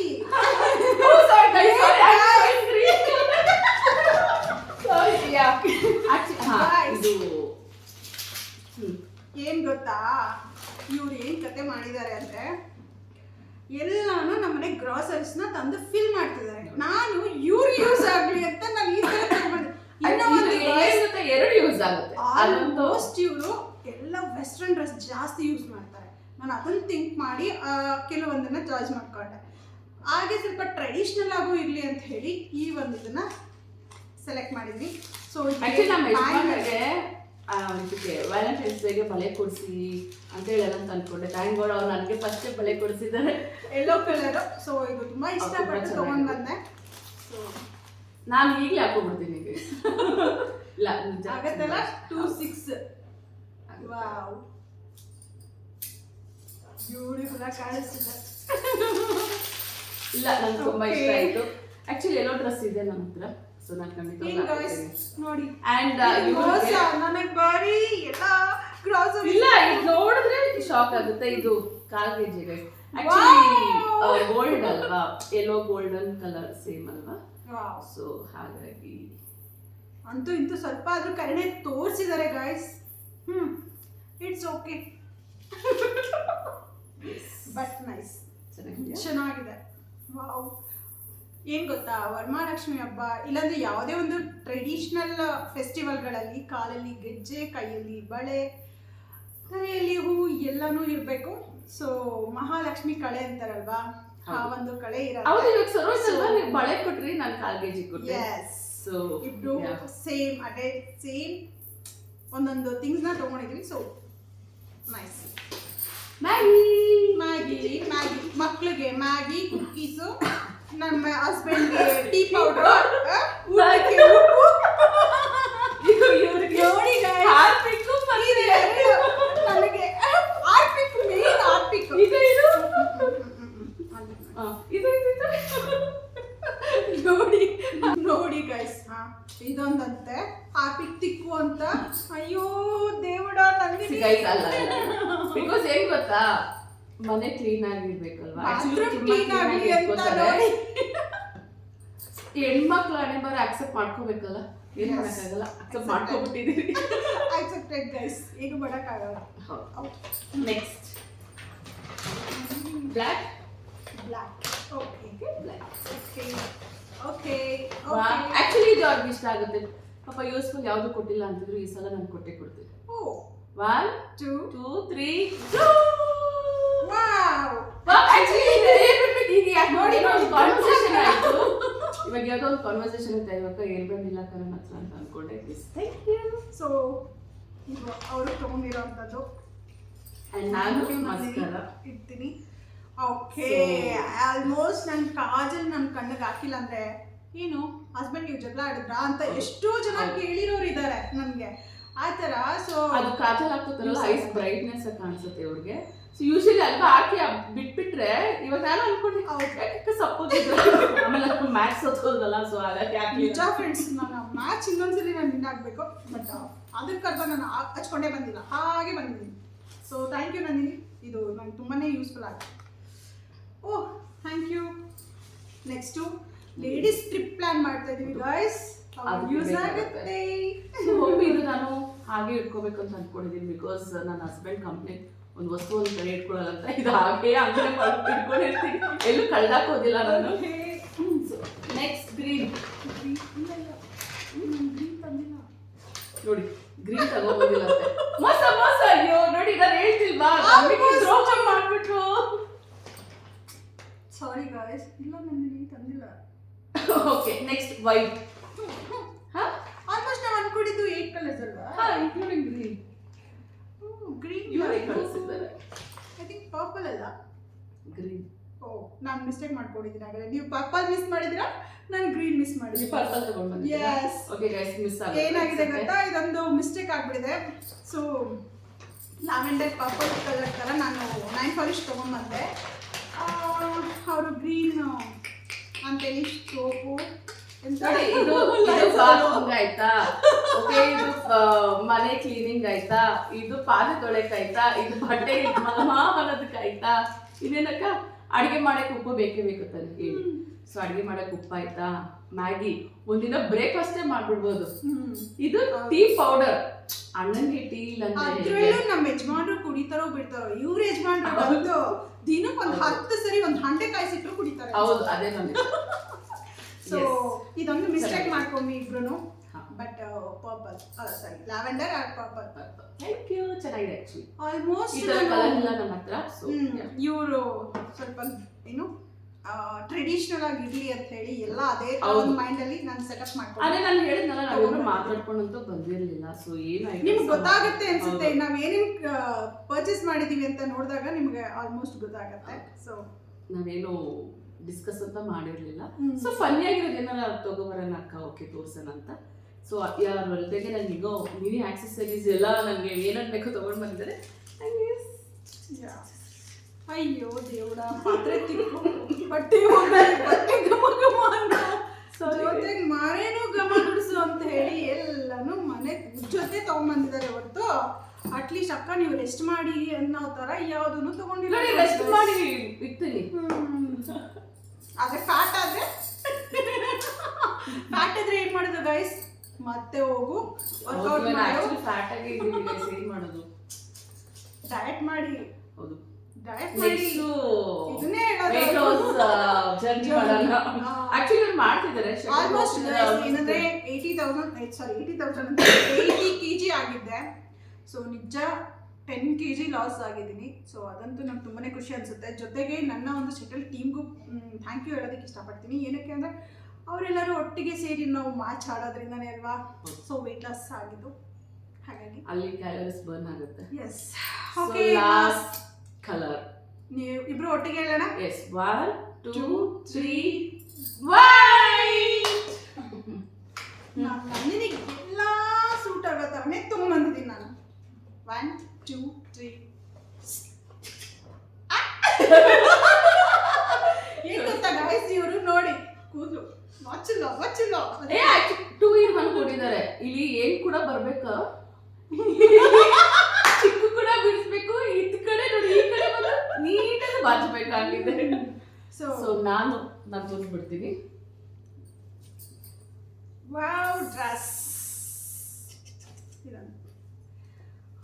ಏನ್ ಗೊತ್ತಾ? ಇವ್ರು ಏನ್ ಕತೆ ಮಾಡಿದ್ದಾರೆ ಅಂದ್ರೆ ಎಲ್ಲಾನು ನಮ್ಮನೆ ಗ್ರಾಸರೀಸ್ನ ತಂದು ಫಿಲ್ ಮಾಡ್ತಿದ್ದಾರೆ. ನಾನು ಇವ್ರು ಯೂಸ್ ಆಗ್ಲಿ ಅಂತ ನಾನು ಈ ಒಂದು ಎರಡು ಯೂಸ್ ಆಗುತ್ತೆ. ಆಲ್ಮೋಸ್ಟ್ ಇವರು ಎಲ್ಲ ವೆಸ್ಟರ್ನ್ ಡ್ರೆಸ್ ಜಾಸ್ತಿ ಯೂಸ್ ಮಾಡ್ತಾರೆ. ನಾನು ಅದನ್ನ ಥಿಂಕ್ ಮಾಡಿ ಕೆಲವೊಂದನ್ನ ಚಾಯ್ಸ್ ಮಾಡ್ಕೊಂಡೆ. ಹಾಗೆ ಸ್ವಲ್ಪ ಟ್ರೆಡಿಷ್ನಲ್ ಆಗು ಇರ್ಲಿ ಅಂತ ಹೇಳಿ ಈ ಒಂದು ಇದನ್ನ ಸೆಲೆಕ್ಟ್ ಮಾಡಿದ್ವಿ ಸೊ ನಮ್ಮ ಇದಕ್ಕೆ ವ್ಯಾಲೆಂಟೈನ್ಸ್ ಡೇಗೆ ಬಳೆ ಕೊಡಿಸಿ ಅಂತ ಹೇಳಲ್ಲ ಅಂತ ಅನ್ಕೊಂಡೆ ಥ್ಯಾಂಕ್ ಗಾಡ್ ಅವ್ರು ನನಗೆ ಫಸ್ಟ್ ಬಳೆ ಕೊಡಿಸಿದ್ದಾರೆ. ಎಲ್ಲೋ ಕಲರ್ ಸೊ ಇದು ತುಂಬ ಇಷ್ಟಪಟ್ಟು ತಗೊಂಡು. ಬಂದೆ ಸೊ ನಾನು ಈಗಲೇ ಹಾಕೊಂಡ್ಬಿಡ್ತೀನಿ. ಇಲ್ಲ ಆಗತ್ತಲ್ಲ? ಟೂ ಸಿಕ್ಸ್ ವಾವ್ ಬ್ಯೂಟಿಫುಲ್ ಆಗಿ ಕಾಣಿಸ್ತಿದೆ. ಇಲ್ಲ ನಂಗೆ ತುಂಬಾ ಇಷ್ಟ ಆಯಿತು. ಆಕ್ಚುಲಿ ಎಲ್ಲೋ ಡ್ರೆಸ್ ಇದೆ ನನ್ನ ಹತ್ರ. ಸೊ ನಾನು ಏನ್ ನೋಡಿ. ಅಂಡ್ ನನಗೆ ಬಾರಿ ಎಲ್ಲ ಕ್ರಾಸ್ ಇಲ್ಲ ಇದು ನೋಡಿದ್ರೆ ಶಾಕ್ ಆಗುತ್ತೆ. ಇದು ಕಾಲ್ ಕೆಜಿ ಗೈಸ್ ಆಕ್ಚುಲಿ ಗೋಲ್ಡ್ ಅಲ್ವಾ? ಎಲ್ಲೋ ಗೋಲ್ಡನ್ ಕಲರ್ ಸೇಮ್ ಅಲ್ವಾ? ಸೊ ಹಾಗಾಗಿ. ಅಂತೂ ಇಂತೂ ಸ್ವಲ್ಪ ಆದ್ರೂ ಕರುಣೆ ತೋರಿಸಿದ್ದಾರೆ guys hmm it's okay but nice ಚೆನ್ನಾಗಿದೆ ಚೆನ್ನಾಗಿದೆ. ವಾವ್ ಏನ್ ಗೊತ್ತಾ? ವರಮಹಾಲಕ್ಷ್ಮಿ ಹಬ್ಬ ಇಲ್ಲಾಂದ್ರೆ ಯಾವುದೇ ಒಂದು ಟ್ರೆಡಿಷ್ನಲ್ ಫೆಸ್ಟಿವಲ್ಗಳಲ್ಲಿ ಕಾಲಲ್ಲಿ ಗೆಜ್ಜೆ ಕೈಯಲ್ಲಿ ಬಳೆ ಕೈಯಲ್ಲಿ ಹೂ ಎಲ್ಲಾನು ಇರಬೇಕು. ಸೊ ಮಹಾಲಕ್ಷ್ಮಿ ಕಳೆ ಅಂತಾರಲ್ವಾ? ಆ ಒಂದು ಕಳೆ ಸರೋಜ್ ಬಳೆ ಕೊಟ್ರಿ ನಾನು ಕಾಲ್ ಗೆಜ್ಜೆ ಕೊಟ್ಟೆ ಸೊ ಇಬ್ರು ಸೇಮ್ ಅದೇ ಸೇಮ್ ಒಂದೊಂದು ಥಿಂಗ್ಸ್ನ ತಗೊಂಡಿದ್ವಿ. So nice Maggi Maggi Maggi ಮಕ್ಕಳಿಗೆ ಮ್ಯಾಗಿ ಕುಕ್ಕೀಸು ನಮ್ಮ ಹಸ್ಬೆಂಡ್ಗೆ ಟೀ ಪೌಡರ್ ಇದು ಇವ್ರಿಗೆ ನೋಡಿ guys. ಹಾರ್ಪಿಕ್ಕು ಮತ್ತೆ ನನಗೆ ಆರ್ಪಿಕ್ ಮೇನ್ ಆರ್ಪಿಕ್ ಇದು ಇದು ಆ, ಇದು ಇದು ಇದು. ನೋಡಿ ನೋಡಿ ಗೈಸ್ ಹಾ ಇದೊಂದಂತೆ ಆರ್ಪಿಕ್ ತಿಕ್ಕು ಅಂತ ಅಯ್ಯೋ ದೇವಡ ನಂದಿನಿ ಗೈಸ್ ಅಲ್ಲ ಬಿಕಾಸ್ ಏನ್ ಗೊತ್ತಾ ಮನೆ ಕ್ಲೀನ್ ಆಗಿರ್ಬೇಕಲ್ವಾ? ಹೆಣ್ಮಕ್ಳು ಹಣೆ ಬರ ಅಕ್ಸೆಪ್ಟ್ ಮಾಡ್ಕೋಬೇಕಲ್ಲ? ಏನ್. ಮಾಡಕ್ಕಾಗಲ್ಲ? ಅಕ್ಸೆಪ್ಟ್ ಮಾಡ್ಕೊಬಿಟ್ಟಿದೀವಿ ಆಕ್ಸೆಪ್ಟೆಡ್ ಗೈಸ್ ಈಗ ಬಡಕ್ಕಾಗಲ್ಲ next black black okay black okay okay actually ಇದು ಅವ್ರಿಗೆ ಇಷ್ಟ ಆಗುತ್ತೆ. ಪಾಪ ಯೂಸ್ಫುಲ್ ಯಾವುದು ಕೊಟ್ಟಿಲ್ಲ ಅಂತಿದ್ರು ಈ ಸಲ ನಾನು ಕೊಟ್ಟೆ ಕೊಡ್ತೀನಿ. ಓ one two two three wow ನೋಡಿ ಕಾನ್ವರ್ಸೇಷನ್ ಆಯ್ತು ಇವಾಗ ಯಾವುದೋ ಒಂದು ಕಾನ್ವರ್ಸೇಷನ್ ಇತ್ತು ಇವಾಗ ಹೇಳ್ಬಂದಿಲ್ಲ ಕರಣ್ ಹತ್ರ ಅಂತ ಅನ್ಕೊಂಡೆ. ಥ್ಯಾಂಕ್ ಯು ಸೊ ಇದು ಅವರು ತಗೊಂಡಿರೋಂಥದ್ದು. ಅಂಡ್ ನಾನು ಮಸ್ಕರ ಇಡ್ತೀನಿ. ಓಕೆ ಆಲ್ಮೋಸ್ಟ್ ನನ್ನ ಕಾಜಲ್ ನನ್ನ ಕಣ್ಣಿಗೆ ಹಾಕಿಲ್ಲ ಅಂದ್ರೆ ಏನು ಹಸ್ಬೆಂಡ್ ನೀವು ಜಗಳ ಆಡಿದ್ರಾ ಅಂತ ಎಷ್ಟೋ ಜನ. ಕೇಳಿರೋರು ಇದ್ದಾರೆ ನನಗೆ. ಆ ಥರ ಸೊ ಅದು ಕಾಜಲ್ ಹಾಕೋತಾರಲ್ಲ ಐಸ್ ಬ್ರೈಟ್ನೆಸ್ ಕಾಣಿಸುತ್ತೆ ಇವ್ರಿಗೆ. ಯೂಶಲಿ ಅಲ್ವಾ ಹಾಕಿ ಬಿಟ್ಬಿಟ್ರೆ ಇವಾಗ ನಾನು ಅನ್ಕೊಂಡೆ ಯಾಕೆ ಸಪೋಸ್ ಆಮೇಲೆ ಮ್ಯಾಚ್ ಸತ್ತೋದಲ್ಲ ಸೊ ಅದಕ್ಕೆ ಯಾಕೆ ನಿಜ ಫ್ರೆಂಡ್ಸ್ ನಾನು ಮ್ಯಾಚ್ ಇನ್ನೊಂದ್ಸಲಿ ನಾನು ವಿನ್ ಆಗಬೇಕು ಬಟ್ ಅದಕ್ಕರ್ಧ ನಾನು ಹಚ್ಕೊಂಡೇ ಬಂದಿಲ್ಲ ಹಾಗೆ ಬಂದಿದ್ದೀನಿ. ಸೊ ಥ್ಯಾಂಕ್ ಯು ನಂದಿನಿ ಇದು ನಂಗೆ ತುಂಬಾ ಯೂಸ್ಫುಲ್ ಆಗಿದೆ ಓಹ್ thank you next ladies trip plan ಮಾಡ್ತಾ ಇದೀವಿ ಗಾಯ್ಸ್ ಯೂಸ್. ಆಗುತ್ತೆ. ಇದು ನಾನು ಹಾಗೆ ಇಟ್ಕೋಬೇಕು ಅಂತ ಅನ್ಕೊಂಡಿದ್ದೀನಿ ಬಿಕಾಸ್ ನನ್ನ ಹಸ್ಬೆಂಡ್ ಕಂಪ್ನಿ ಒಂದು ವಸ್ತು ಒಂದು ಕಡೆ ಇಟ್ಕೊಳ್ಳಲ್ಲ ಅಂತ. ಇದು ಹಾಗೆ ಮಾಡಿ ಇಟ್ಕೊಂಡಿರ್ತೀನಿ ಎಲ್ಲೂ ಕಳ್ದಾಕೋದಿಲ್ಲ ನಾನು. ನೆಕ್ಸ್ಟ್ ಗ್ರೀನ್ ನೋಡಿ ಗ್ರೀನ್ ತಗೋಬೋದಿಲ್ಲ ಮೋಸ ಮೋಸ ಅಯ್ಯೋ ನೋಡಿ ನಾನು ಹೇಳ್ತಿಲ್ವಾ? ದ್ರೋಹ ಮಾಡ್ಬಿಟ್ರು. ಸಾರಿ ಗಾಯ್ಸ್ ಇಲ್ಲ ನನಗೆ ತಂದಿಲ್ಲ ಓಕೆ ನೆಕ್ಸ್ಟ್ ವೈಟ್ ಹಾ ಆಲ್ಮೋಸ್ಟ್ ನಾವು ಅನ್ಕೊಂಡಿದ್ದು ಏಟ್ ಕಲರ್ಸ್ ಅಲ್ವಾ? ಹಾ ಇನ್ಕ್ಲೂಡಿಂಗ್ ಗ್ರೀನ್ ಕಳಿಸಿದ್ದಾರೆ. ಐ ಥಿಂಕ್ ಪರ್ಪಲ್ ಅಲ್ಲ. ಗ್ರೀನ್ ಓ ನಾನು ಮಿಸ್ಟೇಕ್ ಮಾಡ್ಕೊಂಡಿದ್ದೀನಿ ಹಾಗಾದ್ರೆ. ನೀವು ಪರ್ಪಲ್ ಮಿಸ್ ಮಾಡಿದ್ರಾ ನಾನು ಗ್ರೀನ್ ಮಿಸ್ ಮಾಡಿದ್ದೀನಿ. ಪರ್ಪಲ್ ತಗೊಂಡ್ ಯಸ್ ಓಕೆ ಗೈಸ್ ಮಿಸ್ ಏನಾಗಿದೆ ಗೊತ್ತಾ? ಇದೊಂದು ಮಿಸ್ಟೇಕ್ ಆಗ್ಬಿಟ್ಟಿದೆ. ಸೊ ಲ್ಯಾವೆಂಡರ್ ಪರ್ಪಲ್ ಕಲರ್ ಥರ ನಾನು ನೈನ್ ಪಾಲಿಶ್ ತೊಗೊಂಬಂದೆ ಅವರು ಗ್ರೀನ್ ಅಂತೇಳಿ ಸೋಪು ನೋಡಿ ಇದು ಇದು ಬಾತ್ರೂಮ್ ಆಯ್ತಾ? ಓಕೆ ಇದು ಮನೆ ಕ್ಲೀನಿಂಗ್ ಆಯ್ತಾ? ಇದು ಪಾತ್ರೆ ತೊಳೆಕ್ ಆಯ್ತಾ? ಇದು ಬಟ್ಟೆ ಅನ್ನೋದಕ್ಕೆ ಆಯ್ತಾ? ಇನ್ನೇನಕ್ಕ? ಅಡಿಗೆ ಮಾಡಕ್ ಉಪ್ಪು ಬೇಕೇ ಬೇಕು ತಾನೆ ಹೇಳಿ ಸೊ ಅಡಿಗೆ ಮಾಡಕ್ ಉಪ್ಪು ಆಯ್ತಾ? ಮ್ಯಾಗಿ. ಒಂದಿನ ಬ್ರೇಕ್ಫಾಸ್ಟೇ ಮಾಡ್ಬಿಡ್ಬೋದು. ಇದು ಟೀ ಪೌಡರ್ ಅಣ್ಣಂಗೆ ಟೀ ಇಲ್ಲ? ಅದ್ರಲ್ಲೂ ನಮ್ಮ ಯಜಮಾನ್ರು ಕುಡಿತಾರೋ ಬಿಡ್ತಾರೋ? ಇವ್ರ ಯಜಮಾನ್ರು ದಿನಕ್ಕೆ ಒಂದು ಹತ್ತು ಸರಿ ಒಂದು ಹಂಡೆ ಕಾಯಿಸಿಟ್ರು ಕುಡಿತಾರೆ. ಹೌದು ಅದೇ ನಮ್ಗೆ ಸೊ ಇದೊಂದು ಮಿಸ್ಟೇಕ್ ಮಾಡ್ಕೊಂಡ್ವಿ ಇಬ್ರು. But purple sorry lavender or purple thank you ಚೆನ್ನಾಗಿದೆ ಆಕ್ಚುಲಿ ಆಲ್ಮೋಸ್ಟ್ ಇಲ್ಲ ನಮ್ಮ ಹತ್ರ ಇವರು ಸ್ವಲ್ಪ ಏನು ಟ್ರೆಡಿಷನಲ್ ಆಗಿ ಇರ್ಲಿ ಅಂತ ಹೇಳಿ ಎಲ್ಲ ಅದೇ ಒಂದು ಮೈಂಡ್ ಅಲ್ಲಿ ನಾನು ಸೆಟಪ್ ಅದೇ ಮಾಡ್ಕೊಂಡು ನಾನು ಹೇಳಿದ್ನಲ್ಲ ನಾವಿಬ್ರು ಮಾತಾಡ್ಕೊಂಡಂತೂ ಬಂದಿರಲಿಲ್ಲ ಸೊ ಏನಾಯ್ತು ನಿಮ್ಗೆ ಗೊತ್ತಾಗುತ್ತೆ ಅನ್ಸುತ್ತೆ. ನಾವು ನಾವ್ ಏನೇನ್ ಪರ್ಚೇಸ್ ಮಾಡಿದೀವಿ ಅಂತ ನೋಡಿದಾಗ ನಿಮ್ಗೆ ಆಲ್ಮೋಸ್ಟ್ ಗೊತ್ತಾಗುತ್ತೆ. ಸೊ ನಾವೇನು ಡಿಸ್ಕಸ್ ಅಂತ ಮಾಡಿರಲಿಲ್ಲ. ಸೊ ಫನ್ನಿಯಾಗಿರೋದು ಏನಾರ ತಗೋಬರೋಣ ಅಕ್ಕ ಓಕೆ ತೋರ್ಸೋಣ ಅಂತ. ಸೊ ಯಾರ ಹೊಲ್ದಾಗೆ ನನಗೆ ಈಗ ಮಿನಿ ಆಕ್ಸೆಸರೀಸ್ ಎಲ್ಲ ನನಗೆ ಏನೇನು ಬೇಕೋ ತೊಗೊಂಡು ಬಂದಿದ್ದಾರೆ. ಅಯ್ಯೋ ದೇವಡ ಪಾತ್ರೆ ತಿಕ್ಕು. ಬಟ್ಟೆ ಬಟ್ಟೆ ಘಮ ಘಮ ಅಂತ. ಜೊತೆಗೆ ಮಾರೇನು ಘಮ ಗುಡಿಸು ಅಂತ ಹೇಳಿ ಎಲ್ಲಾನು ಮನೆ ಜೊತೆ ತಗೊಂಡ್ಬಂದಿದ್ದಾರೆ ಹೊರತು. ಅಟ್ಲೀಸ್ಟ್ ಅಕ್ಕ ನೀವು ರೆಸ್ಟ್ ಮಾಡಿ ಅನ್ನೋ ತರ ಯಾವ್ದನ್ನು ತಗೊಂಡಿಲ್ಲ. ರೆಸ್ಟ್ ಮಾಡಿ ಇಡ್ತೀನಿ. ಆದ್ರೆ ಫ್ಯಾಟ್ ಆದ್ರೆ? ಫ್ಯಾಟ್ ಆದ್ರೆ ಏನ್ ಮಾಡೋದು ಗೈಸ್ ಮತ್ತೆ ಹೋಗು. ವರ್ಕೌಟ್ ಮಾಡು. ಫ್ಯಾಟ್ ಆಗಿ ಇದ್ದೀವಿ ಮಾಡೋದು? ಡಯಟ್ ಮಾಡಿ. ಹೌದು. ಡಯಟ್ ಮಾಡಿ. ಇದನ್ನೇ ಹೇಳೋದು. ಲಾಸ್ ಜರ್ನಿ ಮಾಡೋಣ. ಹಾ. ಆಕ್ಚುಲಿ ಇವ್ರು ಮಾಡ್ತಿದ್ದಾರೆ ಆಲ್ಮೋಸ್ಟ್ ಏನಂದ್ರೆ eighty thousand sorry eighty thousand eighty K G ಆಗಿದ್ದೆ. ಸೊ ನಿಜ ಟೆನ್ ಕೆ ಜಿ ಲಾಸ್ ಆಗಿದ್ದೀನಿ. ಸೊ ಅದಂತೂ ನಂಗೆ ತುಂಬಾ ಖುಷಿ ಅನಿಸುತ್ತೆ. ಜೊತೆಗೆ ನನ್ನ ಒಂದು ಶಟಲ್ ಟೀಮ್ಗೂ ಥ್ಯಾಂಕ್ ಯು ಹೇಳೋದಕ್ಕೆ ಇಷ್ಟಪಡ್ತೀನಿ. ಏನಕ್ಕೆ ಅಂದರೆ ಅವರೆಲ್ಲರೂ ಒಟ್ಟಿಗೆ ಸೇರಿ ನಾವು ಮ್ಯಾಚ್ ಆಡೋದ್ರಿಂದನೇ ಅಲ್ವಾ? ಸೊ ವೆಯ್ಟ್ ಲಾಸ್ ಆಗಿದ್ದು. ಹಾಗಾಗಿ. ಅಲ್ಲಿ ಕ್ಯಾಲರೀಸ್ ಬರ್ನ್ ಆಗುತ್ತೆ. ಎಸ್ ಓಕೆ ಲಾಸ್ಟ್ ಕಲರ್ ನೀವು ಇಬ್ರು ಒಟ್ಟಿಗೆ ಹೇಳೋಣ? Yes one two three white ನನಗೆ ಎಲ್ಲ ಸೂಟ್ ಆಗೋ ಥರನೇ ತೊಗೊಂಬಂದಿದ್ದೀನಿ ನಾನು. ಒನ್ ಟೂ ತ್ರೀ ಏನ್ ಗೊತ್ತಾ ಗಾಯ್ಸ್ ಇವರು ನೋಡಿ ಕೂದಲು. ವಾಚಿಲ್ಲ ವಾಚಿಲ್ಲ ಏ ಟೂ ಇನ್ ಒನ್ ಕೊಟ್ಟಿದ್ದಾರೆ. ಇಲ್ಲಿ ಏನ್ ಕೂಡ ಬರ್ಬೇಕು? ಚಿಕ್ಕ ಕೂಡ ಬಿಡಿಸ್ಬೇಕು ಇದ್ ಕಡೆ ನೋಡಿ ಈ ಕಡೆ ಬಂದು ನೀಟಾಗಿ ಬಾಚಬೇಕಾಗಿದೆ ಸೊ ಸೊ ನಾನು ನಾನು ತೋರಿಸ್ಬಿಡ್ತೀನಿ. Wow dress.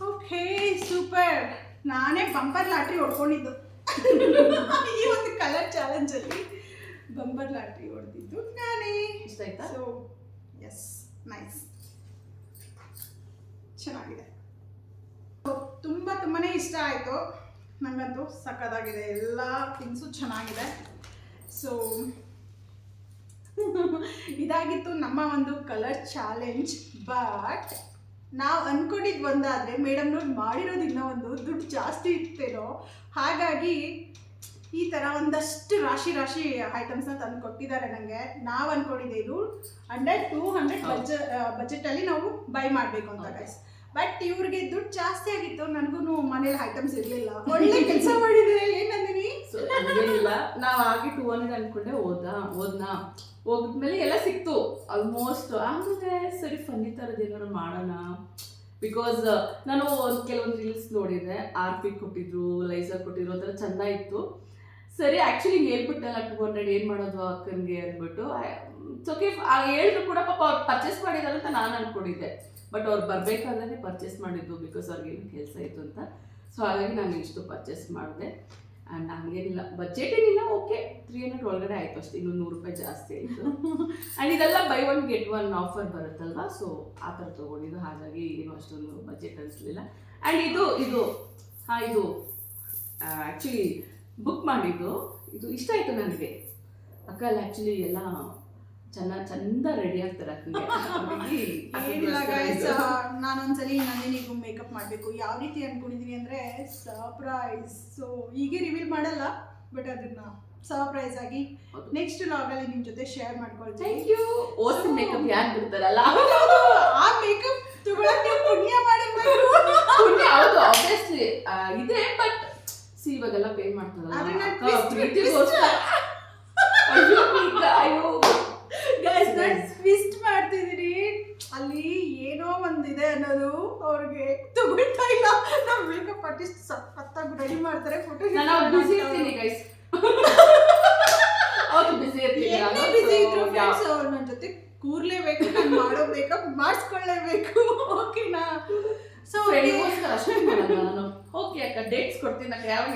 ಓಕೆ ಸೂಪರ್ ನಾನೇ ಬಂಪರ್ ಲಾಟ್ರಿ ಹೊಡ್ಕೊಂಡಿದ್ದು. ಈ ಒಂದು ಕಲರ್ ಚಾಲೆಂಜ್ ಅಲ್ಲಿ ಬಂಪರ್ ಲಾಟ್ರಿ ಹೊಡೆದಿದ್ದು ನಾನೇ. ಇಷ್ಟ ಆಯ್ತಾ ಸೊ ಎಸ್ ನೈಸ್ ಚೆನ್ನಾಗಿದೆ ತುಂಬಾ ತುಂಬ ಇಷ್ಟ ಆಯಿತು. ನನಗಂತೂ ಸಕ್ಕತ್ತಾಗಿದೆ ಎಲ್ಲ ಥಿಂಗ್ಸು ಚೆನ್ನಾಗಿದೆ. ಸೊ ಇದಾಗಿತ್ತು ನಮ್ಮ ಒಂದು ಕಲರ್ ಚಾಲೆಂಜ್ ಬಟ್ ನಾವು ಅನ್ಕೊಂಡಿದ್ದು ಒಂದಾದರೆ ಮೇಡಮ್ನವ್ರು ಮಾಡಿರೋದು ಇನ್ನೂ ಒಂದು ದುಡ್ಡು ಜಾಸ್ತಿ ಇರ್ತೇನೋ ಹಾಗಾಗಿ ಈ ಥರ ಒಂದಷ್ಟು ರಾಶಿ ರಾಶಿ ಐಟಮ್ಸ್ನ ತಂದು ಕೊಟ್ಟಿದ್ದಾರೆ ನನಗೆ ನಾವು ಇದು ಹಂಡ್ರೆಡ್ ಟೂ ಹಂಡ್ರೆಡ್ ಬಜೆ ಬಜೆಟ್ ಬಜೆಟಲ್ಲಿ ನಾವು ಬೈ ಮಾಡಬೇಕು ಅಂತ ಗೈಸ್ ಬಟ್ ಇವ್ರಿಗೆ ದುಡ್ಡು ಜಾಸ್ತಿ ಆಗಿತ್ತು ನನಗೂ ಮನೇಲಿ ಐಟಮ್ಸ್ ಇರಲಿಲ್ಲ. ಒಳ್ಳೆ ಕೆಲಸ ನಾವು ಆಗಿ ಟೂ ಹಂಡ್ರೆಡ್ ಅನ್ಕೊಂಡೆ ಓದ ಓದ್ನಾ ಹೋಗಿದ್ಮೇಲೆ ಎಲ್ಲ ಸಿಕ್ತು ಆಲ್ಮೋಸ್ಟ್ ಆಮೇಲೆ ಸರಿ ಫನ್ನಿ ಥರದ್ದು ಮಾಡೋಣ? ಬಿಕಾಸ್ ನಾನು ಒಂದು ಕೆಲವೊಂದು ರೀಲ್ಸ್ ನೋಡಿದೆ ಆರ್ ಪಿ ಕೊಟ್ಟಿದ್ರು ಲೈಸರ್ ಕೊಟ್ಟಿದ್ರು, ಒಂಥರ ಚೆಂದ ಇತ್ತು. ಸರಿ ಆ್ಯಕ್ಚುಲಿ ಹೇಳ್ಬಿಟ್ಟಲ್ಲ ಟೂ ಹಂಡ್ರೆಡ್ ಏನು ಮಾಡೋದು ಅಕ್ಕನಿಗೆ ಅಂದ್ಬಿಟ್ಟು. ಓಕೆ ಹೇಳಿದ್ರು ಕೂಡ ಪಾಪ ಅವ್ರು ಪರ್ಚೇಸ್ ಮಾಡಿದಾರೆ ಅಂತ ನಾನು ಅಂದ್ಕೊಂಡಿದ್ದೆ ಬಟ್ ಅವ್ರು ಬರಬೇಕಾದ್ರೆ ಪರ್ಚೇಸ್ ಮಾಡಿದ್ದು ಬಿಕಾಸ್ ಅವ್ರಿಗೇನು ಕೆಲಸ ಇತ್ತು ಅಂತ. ಸೊ ಹಾಗಾಗಿ ನಾನು ಇಷ್ಟು ಪರ್ಚೇಸ್ ಮಾಡಿದೆ. ಆ್ಯಂಡ್ ಹಂಗೇನಿಲ್ಲ. ಬಜೆಟ್ ಏನಿಲ್ಲ ಓಕೆ ತ್ರೀ ಹಂಡ್ರೆಡ್ ಒಳಗಡೆ ಆಯಿತು ಅಷ್ಟೇ. ಇನ್ನೂ ನೂರು ರೂಪಾಯಿ ಜಾಸ್ತಿ ಆಯಿತು. ಆ್ಯಂಡ್ ಇದೆಲ್ಲ buy one get one offer ಬರುತ್ತಲ್ವಾ? So ಆ ಥರ ತೊಗೊಂಡಿದ್ದು. ಹಾಗಾಗಿ ಏನು ಅಷ್ಟೊಂದು ಬಜೆಟ್ ಅನಿಸ್ಲಿಲ್ಲ. ಆ್ಯಂಡ್ ಇದು ಇದು ಹಾಂ ಇದು ಆ್ಯಕ್ಚುಲಿ ಬುಕ್ ಮಾಡಿದ್ದು. ಇದು ಇಷ್ಟ ಆಯಿತು ನನಗೆ. ಅಕ್ಕಲ್ಲಿ ಆ್ಯಕ್ಚುಲಿ ಎಲ್ಲ ಚೆನ್ನಾಗಿ ಚಂದ ರೆಡಿ ಆಗ್ತಾರೆ ಏನಿಲ್ಲ ಗೈಸ್ ನಾನೊಂದ್ಸಲಿ ನನಗೂ ಮೇಕಪ್ ಮಾಡಬೇಕು. ಯಾವ ರೀತಿ ಅನ್ಕೊಂಡಿದೀನಿ ಅಂದ್ರೆ ಸರ್ಪ್ರೈಸ್ ಸೊ ಹೀಗೆ ರಿವೀಲ್ ಮಾಡಲ್ಲ ಬಟ್ ಅದನ್ನ ಸರ್ಪ್ರೈಸ್ ಆಗಿ ನೆಕ್ಸ್ಟ್ ಲಾಗಲ್ಲಿ ನಿಮ್ಮ ಜೊತೆ ಶೇರ್ ಮಾಡ್ಕೊಳ್ತೀನಿ. ಥ್ಯಾಂಕ್ ಯು ಓಸ್ ಮೇಕಪ್ ಯಾರು ಬಿಡ್ತಾರಲ್ಲ? ಆ ಮೇಕಪ್ ತಗೊಳಕ್ ನೀವು ಪುಣ್ಯ ಮಾಡಿರ್ಬೇಕು ಪುಣ್ಯ ಹೌದು ಆಬ್ವಿಯಸ್ಲಿ ಇದೆ ಬಟ್ ಸಿ ಇವಾಗೆಲ್ಲ ಪೇ ಮಾಡ್ತಾರಲ್ಲ. ಪ್ರೀತಿಗೋಸ್ಕರ. ಅಯ್ಯೋ. ಗೈಸ್ ನಾನು ಟ್ವಿಸ್ಟ್ ಮಾಡ್ತಿದ್ದೀನಿ ಅಲ್ಲಿ ಏನೋ ಒಂದಿದೆ ಅನ್ನೋದು ಅವ್ರಿಗೆ ತಗೊಳ್ತಾ ಇಲ್ಲ. ನಾವು ಮೇಕಪ್ ಆರ್ಟಿಸ್ಟ್ ಸಖತ್ತಾಗಿ ರೆಡಿ ಮಾಡ್ತಾರೆ ಫೋಟೋ ಬಿಸಿ ಇರ್ತೀನಿ ಗೈಸ್ ಅವ್ರು ಬಿಸಿ ಇರ್ತೀನಿ ಬಿಸಿ ಇದ್ರು ಫ್ರೆಂಡ್ಸ್ ಅವ್ರು ನನ್ನ ಜೊತೆ ಕೂರ್ಲೇಬೇಕು ನಾನು ಮಾಡೋ ಮೇಕಪ್ ಮಾಡಿಸ್ಕೊಳ್ಳೇಬೇಕು. ಓಕೆನಾ ಸೊ ರೆಡಿ ಅಷ್ಟೇ ನಾನು. ಓಕೆ ಅಕ್ಕ ಡೇಟ್ಸ್ ಕೊಡ್ತೀನಿ ಅಕ್ಕ ಯಾವಾಗ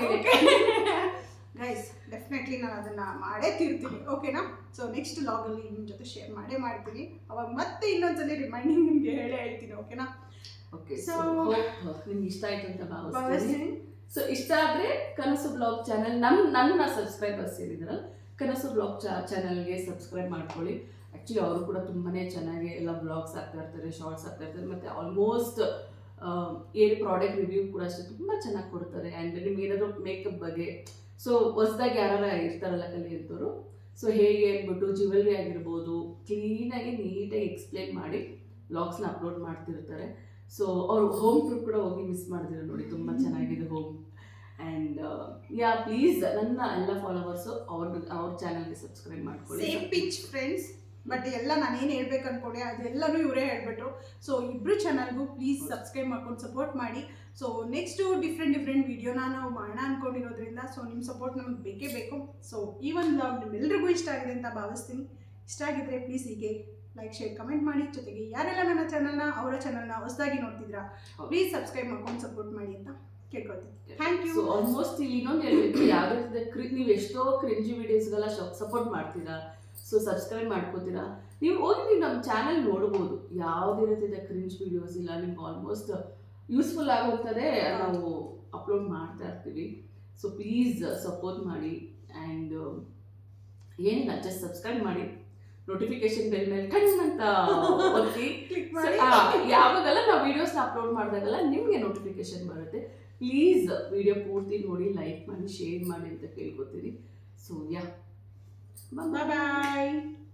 ಗೈಸ್ ಡೆಫಿನೆಟ್ಲಿ ನಾನು ಅದನ್ನ ಮಾಡೇ ತಿರ್ತೀನಿ ಓಕೆನಾ ಸೊ ನೆಕ್ಸ್ಟ್ ಲಾಗಲ್ಲಿ ನಿಮ್ಮ ಜೊತೆ ಶೇರ್ ಮಾಡೇ ಮಾಡ್ತೀನಿ. ಅವಾಗ ಮತ್ತೆ ಇನ್ನೊಂದ್ಸಲಿ ರಿಮೈಂಡಿಂಗ್ ನಿಮಗೆ ಹೇಳೇ ಹೇಳ್ತೀನಿ ಓಕೆನಾ ಓಕೆ ಸೊ ನಿಮ್ಗೆ ಇಷ್ಟ ಆಯ್ತು ಅಂತ ಭಾವಿಸ್ತೀನಿ. ಸೊ ಇಷ್ಟ ಆದರೆ ಕನಸು ಬ್ಲಾಗ್ ಚಾನಲ್ ನಮ್ಮ ನನ್ನ ಸಬ್ಸ್ಕ್ರೈಬರ್ಸ್ ಏನಿದ್ರ ಕನಸು ಬ್ಲಾಗ್ ಚಾನಲ್ಗೆ ಸಬ್ಸ್ಕ್ರೈಬ್ ಮಾಡ್ಕೊಳ್ಳಿ. ಆ್ಯಕ್ಚುಲಿ ಅವರು ಕೂಡ ತುಂಬಾ ಚೆನ್ನಾಗಿ ಎಲ್ಲ ಬ್ಲಾಗ್ಸ್ ಆಗ್ತಾ ಇರ್ತಾರೆ ಶಾರ್ಟ್ಸ್ ಆಗ್ತಾ ಇರ್ತಾರೆ ಮತ್ತು ಆಲ್ಮೋಸ್ಟ್ ಏನು ಪ್ರಾಡಕ್ಟ್ ರಿವ್ಯೂ ಕೂಡ ಅಷ್ಟೇ ತುಂಬ ಚೆನ್ನಾಗಿ ಕೊಡ್ತಾರೆ. ಆ್ಯಂಡ್ ನಿಮ್ಗೆ ಏನಾದರೂ ಮೇಕಪ್ ಬಗ್ಗೆ ಸೊ ಹೊಸ್ದಾಗಿ ಯಾರು ಇರ್ತಾರಲ್ಲ ಕಲಿಯೋಂಥವ್ರು ಸೊ ಹೇಗೆ ಅಂದ್ಬಿಟ್ಟು ಜ್ಯುವೆಲ್ರಿ ಆಗಿರ್ಬೋದು ಕ್ಲೀನಾಗಿ ನೀಟಾಗಿ ಎಕ್ಸ್ಪ್ಲೇನ್ ಮಾಡಿ ಬ್ಲಾಗ್ಸ್ನ ಅಪ್ಲೋಡ್ ಮಾಡ್ತಿರ್ತಾರೆ. ಸೊ ಅವರು ಹೋಮ್ ಟ್ರಿಪ್ ಕೂಡ ಹೋಗಿ ಮಿಸ್ ಮಾಡಿದ್ರು ನೋಡಿ, ತುಂಬ ಚೆನ್ನಾಗಿದೆ ಹೋಮ್ ಆ್ಯಂಡ್ ಯಾ ಪ್ಲೀಸ್ ನನ್ನ ಎಲ್ಲ ಫಾಲೋವರ್ಸು ಅವ್ರ ಅವ್ರ ಚಾನಲ್ಗೆ ಸಬ್ಸ್ಕ್ರೈಬ್ ಮಾಡ್ಕೊಳ್ಳಿ. ಪಿಚ್ ಫ್ರೆಂಡ್ಸ್ ಬಟ್ ಎಲ್ಲ ನಾನು ಏನು ಹೇಳ್ಬೇಕು ಅನ್ಕೊಂಡೆ, ಅದೆಲ್ಲನೂ ಇವರೇ ಹೇಳ್ಬಿಟ್ರು. ಸೊ ಇಬ್ರು ಚಾನಲ್ಗೂ ಪ್ಲೀಸ್ ಸಬ್ಸ್ಕ್ರೈಬ್ ಮಾಡ್ಕೊಂಡು ಸಪೋರ್ಟ್ ಮಾಡಿ. ಸೊ ನೆಕ್ಸ್ಟು ಡಿಫ್ರೆಂಟ್ ಡಿಫ್ರೆಂಟ್ ವೀಡಿಯೋನ ನಾವು ಮಾಡೋಣ ಅನ್ಕೊಂಡಿರೋದ್ರಿಂದ ಸೊ ನಿಮ್ಮ ಸಪೋರ್ಟ್ ನಮಗೆ ಬೇಕೇ ಬೇಕು. ಸೊ ಈ ಒಂದು ಬ್ಲಾಗ್ ನಿಮ್ಮೆಲ್ರಿಗೂ ಇಷ್ಟ ಆಗಿದೆ ಅಂತ ಭಾವಿಸ್ತೀನಿ. ಇಷ್ಟ ಆಗಿದ್ರೆ ಪ್ಲೀಸ್ ಹೀಗೆ ಲೈಕ್ ಶೇರ್ ಕಮೆಂಟ್ ಮಾಡಿ. ಜೊತೆಗೆ ಯಾರೆಲ್ಲ ನನ್ನ ಚಾನಲ್ನ ಅವರ ಚಾನಲ್ನ ಹೊಸದಾಗಿ ನೋಡ್ತಿದ್ರಾ. ಪ್ಲೀಸ್ ಸಬ್ಸ್ಕ್ರೈಬ್ ಮಾಡ್ಕೊಂಡು ಸಪೋರ್ಟ್ ಮಾಡಿ ಅಂತ ಸೊ ಆಲ್ಮೋಸ್ಟ್ ಇಲ್ಲಿ ಇನ್ನೊಂದು ಹೇಳ್ಬೇಕು. ಯಾವುದೇ ನೀವು ಎಷ್ಟೋ ಕ್ರಿಂಜಿ ವಿಡಿಯೋಸ್ಗೆಲ್ಲ ಸಪೋರ್ಟ್ ಮಾಡ್ತೀರಾ. ಸೊ ಸಬ್ಸ್ಕ್ರೈಬ್ ಮಾಡ್ಕೋತೀರಾ? ನೀವು ಹೋಗಿ ನೀವು ನಮ್ಮ ಚಾನಲ್ ನೋಡ್ಬೋದು. ಯಾವುದಿರುತ್ತೆ ಕ್ರಿಂಜ್ ವಿಡಿಯೋಸ್ ಇಲ್ಲ ನಿಮ್ಗೆ ಆಲ್ಮೋಸ್ಟ್ ಯೂಸ್ಫುಲ್ ಆಗುತ್ತದೆ ನಾವು ಅಪ್ಲೋಡ್ ಮಾಡ್ತಾ ಇರ್ತೀವಿ. ಸೊ ಪ್ಲೀಸ್ ಸಪೋರ್ಟ್ ಮಾಡಿ ಆ್ಯಂಡ್ ಏನಿಲ್ಲ ಜಸ್ಟ್ ಸಬ್ಸ್ಕ್ರೈಬ್ ಮಾಡಿ. ನೋಟಿಫಿಕೇಶನ್ ಬೆಲ್ ಮೇಲೆ ಕಣ್ಣಂತ ಯಾವಾಗಲ್ಲ ಒತ್ತಿ. ಯಾವಾಗೆಲ್ಲ ನಾವು ವಿಡಿಯೋಸ್ನ ಅಪ್ಲೋಡ್ ಮಾಡಿದಾಗೆಲ್ಲ ನಿಮಗೆ ನೋಟಿಫಿಕೇಶನ್ ಬರುತ್ತೆ. ಪ್ಲೀಸ್ ವಿಡಿಯೋ ಪೂರ್ತಿ ನೋಡಿ ಲೈಕ್ ಮಾಡಿ ಶೇರ್ ಮಾಡಿ ಅಂತ ಕೇಳ್ಕೊತೀನಿ ಸೊ ಯಾ 拜拜。